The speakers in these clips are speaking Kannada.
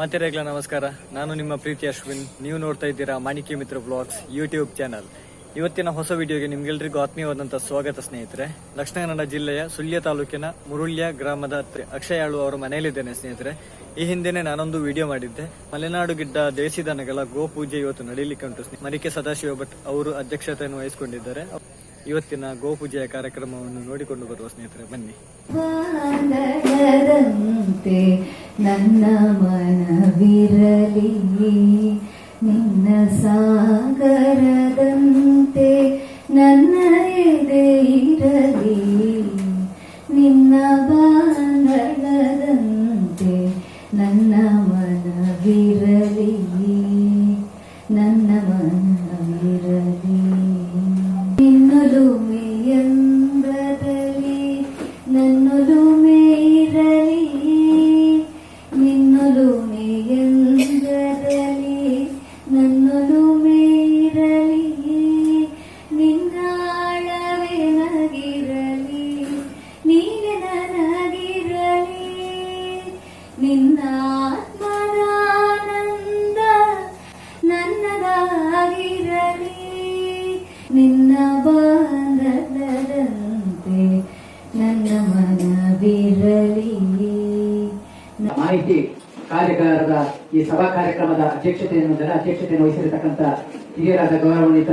ಮಾತೆರೆಗ್ಲ ನಮಸ್ಕಾರ. ನಾನು ನಿಮ್ಮ ಪ್ರೀತಿ ಅಶ್ವಿನ್. ನೀವು ನೋಡ್ತಾ ಇದ್ದೀರಾ ಮಾಣಿಕ್ಯ ಮಿತ್ರ ಬ್ಲಾಗ್ಸ್ ಯೂಟ್ಯೂಬ್ ಚಾನಲ್. ಇವತ್ತಿನ ಹೊಸ ವಿಡಿಯೋಗೆ ನಿಮ್ಗೆಲ್ರಿಗೂ ಆತ್ಮೀಯವಾದಂತಹ ಸ್ವಾಗತ ಸ್ನೇಹಿತರೆ. ದಕ್ಷಿಣ ಕನ್ನಡ ಜಿಲ್ಲೆಯ ಸುಳ್ಯ ತಾಲೂಕಿನ ಮುರುಳ್ಯ ಗ್ರಾಮದ ಅಕ್ಷಯಾಳು ಅವರ ಮನೆಯಲ್ಲಿದ್ದೇನೆ ಸ್ನೇಹಿತರೆ. ಈ ಹಿಂದೆನೆ ನಾನೊಂದು ವಿಡಿಯೋ ಮಾಡಿದ್ದೆ. ಮಲೆನಾಡು ಗಿಡ್ಡ ದೇಸಿ ದನಗಳ ಗೋ ಪೂಜೆ ಇವತ್ತು ನಡೀಲಿಕ್ಕೆ ಉಂಟು ಮರಿಕೆ ಸದಾಶಿವ ಭಟ್ ಅವರು ಅಧ್ಯಕ್ಷತೆಯನ್ನು ವಹಿಸಿಕೊಂಡಿದ್ದಾರೆ. ಇವತ್ತಿನ ಗೋಪೂಜೆಯ ಕಾರ್ಯಕ್ರಮವನ್ನು ನೋಡಿಕೊಂಡು ಬರುವ ಸ್ನೇಹಿತರೆ, ಬನ್ನಿ. ನನ್ನ ಮನವಿರಲಿ. ನಿನ್ನ ಸಾಗರದಂತೆ ನನ್ನ ಎದೆ ಇರಲಿ. ನಿನ್ನ ಬಾಂಧಳದಂತೆ ನನ್ನ ಮನವಿರಲಿ. ನನ್ನೊಲುಮೆ ಅಧ್ಯಕ್ಷತೆಯನ್ನು, ಜನ ಅಧ್ಯಕ್ಷತೆಯನ್ನು ವಹಿಸಿರತಕ್ಕಂಥ ಹಿರಿಯರಾದ ಗೌರವಾನ್ವಿತ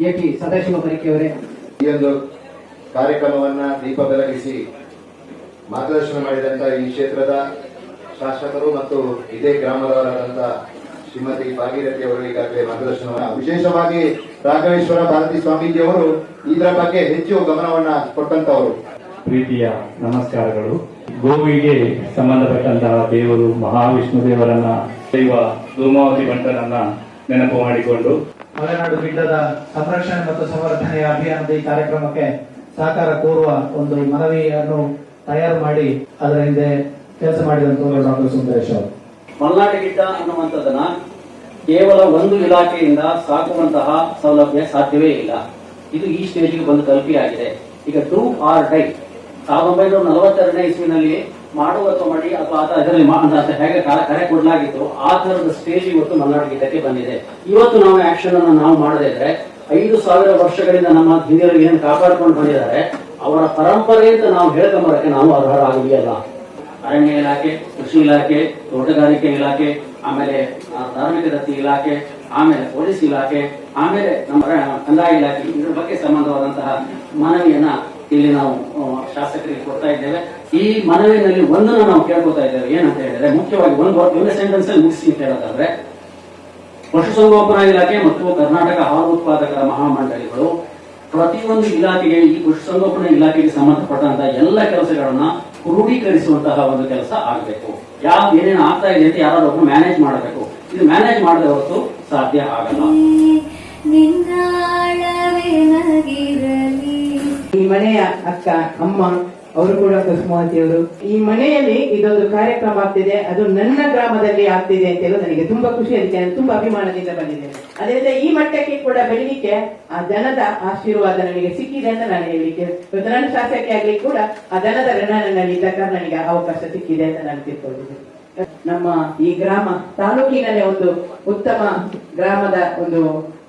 ಎ ಪಿ ಸದಾಶಿವ ಪರಿಕೆಯವರೇ ಈ ಒಂದು ಕಾರ್ಯಕ್ರಮವನ್ನ ದೀಪ ಬೆಳಗಿಸಿ ಮಾರ್ಗದರ್ಶನ ಮಾಡಿದಂತ ಈ ಕ್ಷೇತ್ರದ ಶಾಸಕರು ಮತ್ತು ಇದೇ ಗ್ರಾಮದವರಾದಂತ ಶ್ರೀಮತಿ ಭಾಗೀರಥಿ ಅವರು ಈಗಾಗಲೇ ಮಾರ್ಗದರ್ಶನವನ್ನ ವಿಶೇಷವಾಗಿ ರಾಘವೇಶ್ವರ ಭಾರತಿ ಸ್ವಾಮೀಜಿ ಅವರು ಇದರ ಬಗ್ಗೆ ಹೆಚ್ಚು ಗಮನವನ್ನ ಕೊಟ್ಟಂತವರು. ಪ್ರೀತಿಯ ನಮಸ್ಕಾರಗಳು. ಗೋವಿಗೆ ಸಂಬಂಧಪಟ್ಟಂತಹ ದೇವರು ಮಹಾವಿಷ್ಣು ದೇವರನ್ನ ದೈವ ಧೂಮಾವತಿ ಭಟ್ಟರನ್ನ ನೆನಪು ಮಾಡಿಕೊಂಡು ಮಲೆನಾಡು ಗಿಡ್ಡದ ಸಂರಕ್ಷಣೆ ಮತ್ತು ಸಂವರ್ಧನೆಯ ಅಭಿಯಾನದ ಈ ಕಾರ್ಯಕ್ರಮಕ್ಕೆ ಸಹಕಾರ ಕೋರುವ ಒಂದು ಮನವಿಯನ್ನು ತಯಾರು ಮಾಡಿ ಅದರ ಹಿಂದೆ ಕೆಲಸ ಮಾಡಿದಂತೂ ಡಾಕ್ಟರ್ ಸುಂದರೇಶ್ ಅವರು. ಮಲ್ನಾಡು ಗಿಡ್ಡ ಅನ್ನುವಂಥದ್ದನ್ನ ಕೇವಲ ಒಂದು ಇಲಾಖೆಯಿಂದ ಸಾಕುವಂತಹ ಸೌಲಭ್ಯ ಸಾಧ್ಯವೇ ಇಲ್ಲ. ಇದು ಈ ಸ್ಟೇಜ್ಗೆ ಬಂದು ತಲುಪಿಯಾಗಿದೆ. ಈಗ ಡೂ ಆರ್ ಡೈ ಸಾವಿರದ ಒಂಬೈನೂರ ನಲವತ್ತೆರಡನೇ ಇಸ್ವಿನಲ್ಲಿ ಮಾಡುವ ತೊಮಡಿ ಮಾಡಿ ಅಥವಾ ಅದರಲ್ಲಿ ಹೇಗೆ ಕರೆ ಕೊಡಲಾಗಿತ್ತು ಆ ತರದ ಸ್ಟೇಜ್ ಇವತ್ತು ಮಲ್ನಾಡು ಗೀತಕ್ಕೆ ಬಂದಿದೆ. ಇವತ್ತು ನಾವು ಆಕ್ಷನ್ ಅನ್ನು ನಾವು ಮಾಡದೇ ಇದ್ರೆ, ಐದು ಸಾವಿರ ವರ್ಷಗಳಿಂದ ನಮ್ಮ ಹಿರಿಯರು ಏನು ಕಾಪಾಡಿಕೊಂಡು ಬಂದಿದ್ದಾರೆ, ಅವರ ಪರಂಪರೆ ಅಂತ ನಾವು ಹೇಳ್ಕೊಂಬರಕ್ಕೆ ನಾವು ಅಲ್ಲ ಅರಣ್ಯ ಇಲಾಖೆ, ಕೃಷಿ ಇಲಾಖೆ, ತೋಟಗಾರಿಕೆ ಇಲಾಖೆ, ಆಮೇಲೆ ಧಾರ್ಮಿಕ ದತ್ತಿ ಇಲಾಖೆ, ಆಮೇಲೆ ಪೊಲೀಸ್ ಇಲಾಖೆ, ಆಮೇಲೆ ನಮ್ಮ ಕಂದಾಯ ಇಲಾಖೆ, ಇದ್ರ ಬಗ್ಗೆ ಸಂಬಂಧವಾದಂತಹ ಮನವಿಯನ್ನ ಇಲ್ಲಿ ನಾವು ಶಾಸಕರಿಗೆ ಕೊಡ್ತಾ ಇದ್ದೇವೆ. ಈ ಮನವಿನಲ್ಲಿ ಒಂದನ್ನು ನಾವು ಕೇಳ್ಕೊತಾ ಇದ್ದೇವೆ. ಏನಂತ ಹೇಳಿದ್ರೆ, ಮುಖ್ಯವಾಗಿ ಒಂದು ಒಂದು ಸೆಂಟೆನ್ಸ್ ಅಲ್ಲಿ ಮುಗಿಸಿ ಹೇಳೋದಾದ್ರೆ, ಪಶುಸಂಗೋಪನಾ ಇಲಾಖೆ ಮತ್ತು ಕರ್ನಾಟಕ ಹಾಲು ಉತ್ಪಾದಕರ ಮಹಾಮಂಡಳಿಗಳು ಪ್ರತಿಯೊಂದು ಇಲಾಖೆಗೆ ಈ ಪಶುಸಂಗೋಪನಾ ಇಲಾಖೆಗೆ ಸಂಬಂಧಪಟ್ಟಂತಹ ಎಲ್ಲ ಕೆಲಸಗಳನ್ನ ಕ್ರೋಢೀಕರಿಸುವಂತಹ ಒಂದು ಕೆಲಸ ಆಗಬೇಕು. ಯಾವ ಏನೇನು ಆಗ್ತಾ ಇದೆ ಅಂತ ಯಾರಾದ್ರೂ ಒಬ್ಬರು ಮ್ಯಾನೇಜ್ ಮಾಡಬೇಕು. ಇದು ಮ್ಯಾನೇಜ್ ಮಾಡದೆ ಹೊರತು ಸಾಧ್ಯ ಆಗಲ್ಲ. ಈ ಮನೆಯ ಅಕ್ಕ, ಅಮ್ಮ, ಅವರು ಕೂಡ ಕುಸುಮಾವತಿಯವರು ಈ ಮನೆಯಲ್ಲಿ ಇದೊಂದು ಕಾರ್ಯಕ್ರಮ ಆಗ್ತಿದೆ. ಅದು ನನ್ನ ಗ್ರಾಮದಲ್ಲಿ ಆಗ್ತಿದೆ ಅಂತ ಹೇಳೋದು ನನಗೆ ತುಂಬಾ ಖುಷಿ ಅದಕ್ಕೆ ನಾನು ತುಂಬಾ ಅಭಿಮಾನದಿಂದ ಬಂದಿದ್ದೇನೆ ಅದರಿಂದ ಈ ಮಟ್ಟಕ್ಕೆ ಕೂಡ ಬೆಳಿಲಿಕ್ಕೆ ಆ ಜನದ ಆಶೀರ್ವಾದ ನನಗೆ ಸಿಕ್ಕಿದೆ ಅಂತ ನಾನು ಹೇಳಲಿಕ್ಕೆ ನನ್ನ ಶಾಸಕಿ ಆಗ್ಲಿ ಕೂಡ ಆ ಜನದ ಋಣ ನನ್ನಲ್ಲಿ ಕಾರಣ ನನಗೆ ಅವಕಾಶ ಸಿಕ್ಕಿದೆ ಅಂತ ನಾನು ತಿಳ್ಕೊಂಡಿದ್ದೇನೆ. ನಮ್ಮ ಈ ಗ್ರಾಮ ತಾಲೂಕಿನಲ್ಲೇ ಒಂದು ಉತ್ತಮ ಗ್ರಾಮದ ಒಂದು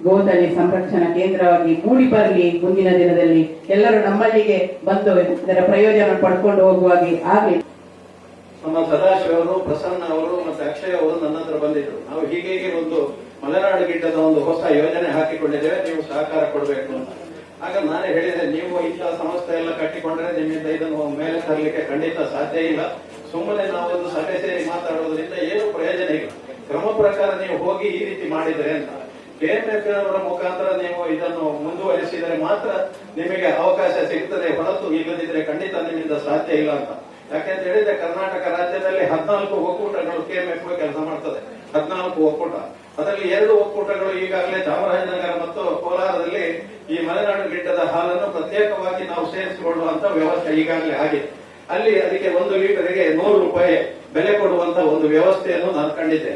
ಗೋತಳಿ ಸಂರಕ್ಷಣಾ ಕೇಂದ್ರವಾಗಿ ಮೂಡಿ ಬರಲಿ ಮುಂದಿನ ದಿನದಲ್ಲಿ. ಎಲ್ಲರೂ ನಮ್ಮಲ್ಲಿಗೆ ಬಂದು ಇದರ ಪ್ರಯೋಜನ ಪಡ್ಕೊಂಡು ಹೋಗುವಾಗಿ ಆಗಲಿ. ನಮ್ಮ ಸದಾಶಿವರು ಪ್ರಸನ್ನ ಅವರು ಮತ್ತೆ ಅಕ್ಷಯ್ ಅವರು ನನ್ನ ಹತ್ರ ಬಂದಿದ್ರು. ನಾವು ಹೀಗೆ ಒಂದು ಮಲೆನಾಡು ಗಿಡ್ಡದ ಒಂದು ಹೊಸ ಯೋಜನೆ ಹಾಕಿಕೊಂಡಿದ್ದೇವೆ. ನೀವು ಸಹಕಾರ ಕೊಡಬೇಕು ಅಂತ. ಆಗ ನಾನೇ ಹೇಳಿದೆ, ನೀವು ಇಂತಹ ಸಂಸ್ಥೆ ಎಲ್ಲ ಕಟ್ಟಿಕೊಂಡ್ರೆ ನಿಮ್ಮಿಂದ ಇದನ್ನು ಮೇಲೆ ತರಲಿಕ್ಕೆ ಖಂಡಿತ ಸಾಧ್ಯ ಇಲ್ಲ. ಸುಮ್ಮನೆ ನಾವೊಂದು ಸಭೆ ಸೇರಿ ಮಾತಾಡೋದ್ರಿಂದ ಏನು ಪ್ರಯೋಜನ ಇಲ್ಲ. ಕ್ರಮ ಪ್ರಕಾರ ನೀವು ಹೋಗಿ ಈ ರೀತಿ ಮಾಡಿದ್ರೆ ಅಂತ. ಕೆಎಂಎಫ್ ಅವರ ಮುಖಾಂತರ ನೀವು ಇದನ್ನು ಮುಂದುವರಿಸಿದರೆ ಮಾತ್ರ ನಿಮಗೆ ಅವಕಾಶ ಸಿಗುತ್ತದೆ ಹೊರತು ಇಲ್ಲದಿದ್ರೆ ಖಂಡಿತ ನಿಮ್ಮಿಂದ ಸಾಧ್ಯ ಇಲ್ಲ ಅಂತ. ಯಾಕೆಂತ ಹೇಳಿದ್ರೆ ಕರ್ನಾಟಕ ರಾಜ್ಯದಲ್ಲಿ ಹದಿನಾಲ್ಕು ಒಕ್ಕೂಟಗಳು ಕೆಎಂಎಫ್ ಕೆಲಸ ಮಾಡ್ತದೆ. ಹದಿನಾಲ್ಕು ಒಕ್ಕೂಟ. ಅದರಲ್ಲಿ ಎರಡು ಒಕ್ಕೂಟಗಳು ಈಗಾಗಲೇ ಚಾಮರಾಜನಗರ ಮತ್ತು ಕೋಲಾರದಲ್ಲಿ ಈ ಮಲೆನಾಡು ಗಿಡ್ಡದ ಹಾಲನ್ನು ಪ್ರತ್ಯೇಕವಾಗಿ ನಾವು ಸೇರಿಸಿಕೊಳ್ಳುವಂತ ವ್ಯವಸ್ಥೆ ಈಗಾಗಲೇ ಆಗಿದೆ. ಅಲ್ಲಿ ಅದಕ್ಕೆ ಒಂದು ಲೀಟರ್ಗೆ ನೂರು ರೂಪಾಯಿ ಬೆಲೆ ಕೊಡುವಂತ ಒಂದು ವ್ಯವಸ್ಥೆಯನ್ನು ನಾನು ಕಂಡಿದ್ದೆ.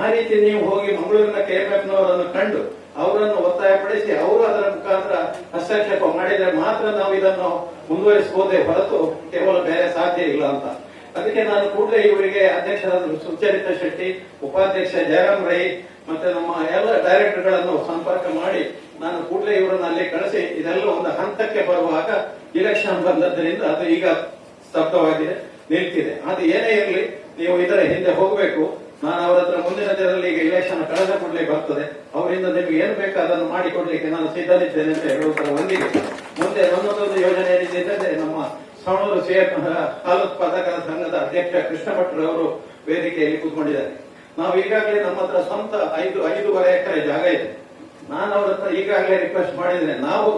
ಆ ರೀತಿ ನೀವು ಹೋಗಿ ಮಂಗಳೂರಿನ ಕೆಎಂಎಫ್ನವರನ್ನು ಕಂಡು ಅವರನ್ನು ಒತ್ತಾಯಪಡಿಸಿ ಅವರು ಅದರ ಮುಖಾಂತರ ಹಸ್ತಕ್ಷೇಪ ಮಾಡಿದ್ರೆ ಮಾತ್ರ ನಾವು ಇದನ್ನು ಮುಂದುವರಿಸಬಹುದೇ ಹೊರತು ಕೇವಲ ಬೇರೆ ಸಾಧ್ಯ ಇಲ್ಲ ಅಂತ. ಅದಕ್ಕೆ ನಾನು ಕೂಡಲೇ ಇವರಿಗೆ ಅಧ್ಯಕ್ಷರಾದ ಸುಚರಿತಾ ಶೆಟ್ಟಿ, ಉಪಾಧ್ಯಕ್ಷ ಜಯರಾಮ್ ರೈ ಮತ್ತೆ ನಮ್ಮ ಎಲ್ಲ ಡೈರೆಕ್ಟರ್ಗಳನ್ನು ಸಂಪರ್ಕ ಮಾಡಿ ನಾನು ಕೂಡಲೇ ಇವರನ್ನು ಅಲ್ಲಿ ಕಳಿಸಿ ಇದೆಲ್ಲ ಒಂದು ಹಂತಕ್ಕೆ ಬರುವಾಗ ಇಲೆಕ್ಷನ್ ಬಂದದ್ದರಿಂದ ಅದು ಈಗ ಸ್ತಬ್ಧವಾಗಿದೆ ನಿಂತಿದೆ ಅದು ಏನೇ ಇರಲಿ, ನೀವು ಇದರ ಹಿಂದೆ ಹೋಗಬೇಕು. ನಾನು ಅವರ ಹತ್ರ ಮುಂದಿನ ದಿನದಲ್ಲಿ ಈಗ ಇಲೆಕ್ಷನ್ ಕಳೆದ ಕೂಡಲೇ ಬರ್ತದೆ. ಅವರಿಂದ ನಿಮ್ಗೆ ಏನು ಬೇಕು ಅದನ್ನು ಮಾಡಿಕೊಡ್ಲಿಕ್ಕೆ ನಾನು ಸಿದ್ಧನಿದ್ದೇನೆ ಅಂತ ಹೇಳುವುದರ ಒಂದಿಗೆ ಮುಂದೆ ನನ್ನದೊಂದು ಯೋಜನೆ ಏನಿದೆ ನಮ್ಮ ಸವಣೂರು ಸಿ ಹಾಲು ಉತ್ಪಾದಕರ ಸಂಘದ ಅಧ್ಯಕ್ಷ ಕೃಷ್ಣ ಅವರು ವೇದಿಕೆಯಲ್ಲಿ ಕೂತ್ಕೊಂಡಿದ್ದಾರೆ. ನಾವು ಈಗಾಗಲೇ ನಮ್ಮ ಹತ್ರ ಸ್ವಂತ ಐದು, ಐದೂವರೆ ಎಕರೆ ಜಾಗ ಇದೆ. ನಾನು ಅವ್ರ ಹತ್ರ ಈಗಾಗಲೇ ರಿಕ್ವೆಸ್ಟ್ ಮಾಡಿದ್ರೆ ನಾವು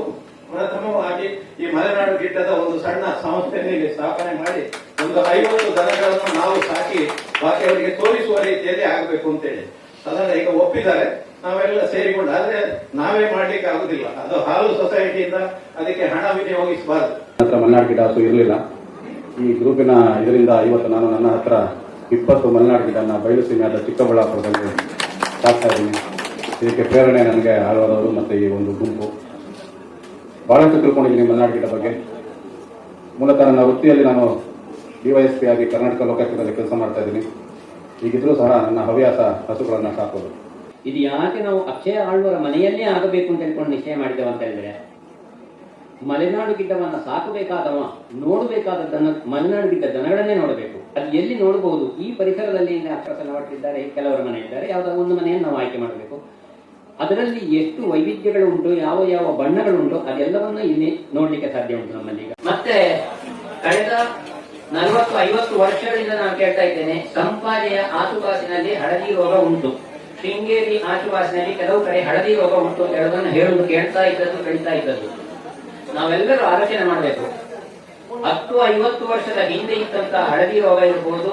ಪ್ರಥಮವಾಗಿ ಈ ಮಲೆನಾಡು ಗಿಡ್ಡದ ಒಂದು ಸಣ್ಣ ಸಂಸ್ಥೆಯಲ್ಲಿ ಸ್ಥಾಪನೆ ಮಾಡಿ ಒಂದು ಐವತ್ತು ದನಗಳನ್ನು ನಾವು ಸಾಕಿ ಬಾಕಿಯವರಿಗೆ ತೋರಿಸುವ ರೀತಿಯಲ್ಲಿ ಆಗಬೇಕು ಅಂತೇಳಿ. ಅದನ್ನ ಈಗ ಒಪ್ಪಿದ್ದಾರೆ. ನಾವೆಲ್ಲ ಸೇರಿಕೊಂಡು, ಆದ್ರೆ ನಾವೇ ಮಾಡ್ಲಿಕ್ಕೆ ಆಗುದಿಲ್ಲ. ಅದು ಹಾಲು ಸೊಸೈಟಿಯಿಂದ ಅದಕ್ಕೆ ಹಣ ವಿನಿಯೋಗಿಸಬಾರದು. ಹತ್ರ ಮಲೆನಾಡು ಗಿಡ ಇರಲಿಲ್ಲ. ಈ ಗ್ರೂಪಿನ ಇದರಿಂದ ಇವತ್ತು ನಾನು ನನ್ನ ಹತ್ರ ಇಪ್ಪತ್ತು ಮಲೆನಾಡು ಗಿಡನ ಬಯಲು ಸೀಮೆಯಾದ ಚಿಕ್ಕಬಳ್ಳಾಪುರದಲ್ಲಿ ಸಾಕ್ತಾ ಇದ್ದೀನಿ. ಇದಕ್ಕೆ ಪ್ರೇರಣೆ ನನಗೆ ಆಳ್ವಾದವರು ಮತ್ತು ಈ ಒಂದು ಗುಂಪು. ಬಹಳಷ್ಟು ತಿಳ್ಕೊಂಡಿದ್ದೀನಿ ಮಲೆನಾಡು ಗಿಡ ಬಗ್ಗೆ. ಮೂಲತಃ ನನ್ನ ವೃತ್ತಿಯಲ್ಲಿ ನಾನು ಡಿವೈಎಸ್ಪಿ ಆಗಿ ಕರ್ನಾಟಕ ಲೋಕಾಯುಕ್ತದಲ್ಲಿ ಕೆಲಸ ಮಾಡ್ತಾ ಇದ್ದೀನಿ. ಈಗಿದ್ರೂ ಸಹ ನನ್ನ ಹವ್ಯಾಸ ಹಸುಗಳನ್ನು ಸಾಕೋದು. ಇದು ಯಾಕೆ ನಾವು ಅಕ್ಷಯ ಆಳ್ವರ ಮನೆಯಲ್ಲೇ ಆಗಬೇಕು ಅಂತ ಹೇಳ್ಕೊಂಡು ನಿಶ್ಚಯ ಮಾಡಿದ್ದೇವೆ ಅಂತ ಹೇಳಿದ್ರೆ, ಮಲೆನಾಡು ಗಿಡ್ಡವನ್ನ ಸಾಕಬೇಕಾದವ ನೋಡಬೇಕಾದದ್ದನ್ನು ಮಲೆನಾಡು ಗಿಡ್ಡ ದನಗಳನ್ನೇ ನೋಡಬೇಕು. ಅದು ಎಲ್ಲಿ ನೋಡಬಹುದು ಈ ಪರಿಸರದಲ್ಲಿ ಅಕ್ಷರಸನವಟ್ಟಿದ್ದಾರೆ ಕೆಲವರ ಮನೆ ಇದ್ದಾರೆ, ಯಾವ್ದಾದ್ರು ಒಂದು ಮನೆಯನ್ನು ನಾವು ಆಯ್ಕೆ ಮಾಡಬೇಕು. ಅದರಲ್ಲಿ ಎಷ್ಟು ವೈವಿಧ್ಯಗಳು ಉಂಟು ಯಾವ ಯಾವ ಬಣ್ಣಗಳುಂಟು, ಅದೆಲ್ಲವನ್ನು ಇಲ್ಲಿ ನೋಡ್ಲಿಕ್ಕೆ ಸಾಧ್ಯ ಉಂಟು ನಮ್ಮಲ್ಲಿ. ಮತ್ತೆ ಕಳೆದ ನಲವತ್ತು, ಐವತ್ತು ವರ್ಷಗಳಿಂದ ನಾನು ಕೇಳ್ತಾ ಇದ್ದೇನೆ ಸಂಪಾದೆಯ ಆಸುಪಾಸಿನಲ್ಲಿ ಹಳದಿ ರೋಗ ಉಂಟು. ಶೃಂಗೇರಿ ಆಸುಪಾಸಿನಲ್ಲಿ ಕೆಲವು ಕಡೆ ಹಳದಿ ರೋಗ ಉಂಟು ಅಂತ ಹೇಳೋದನ್ನು ಹೇಳುವುದು, ಕೇಳ್ತಾ ಇದ್ದದ್ದು ಕಳೀತಾ ಇದ್ದದ್ದು. ನಾವೆಲ್ಲರೂ ಆಲೋಚನೆ ಮಾಡಬೇಕು. ಹತ್ತು, ಐವತ್ತು ವರ್ಷದ ಹಿಂದೆ ಇದ್ದಂತ ಹಳದಿ ರೋಗ ಇರಬಹುದು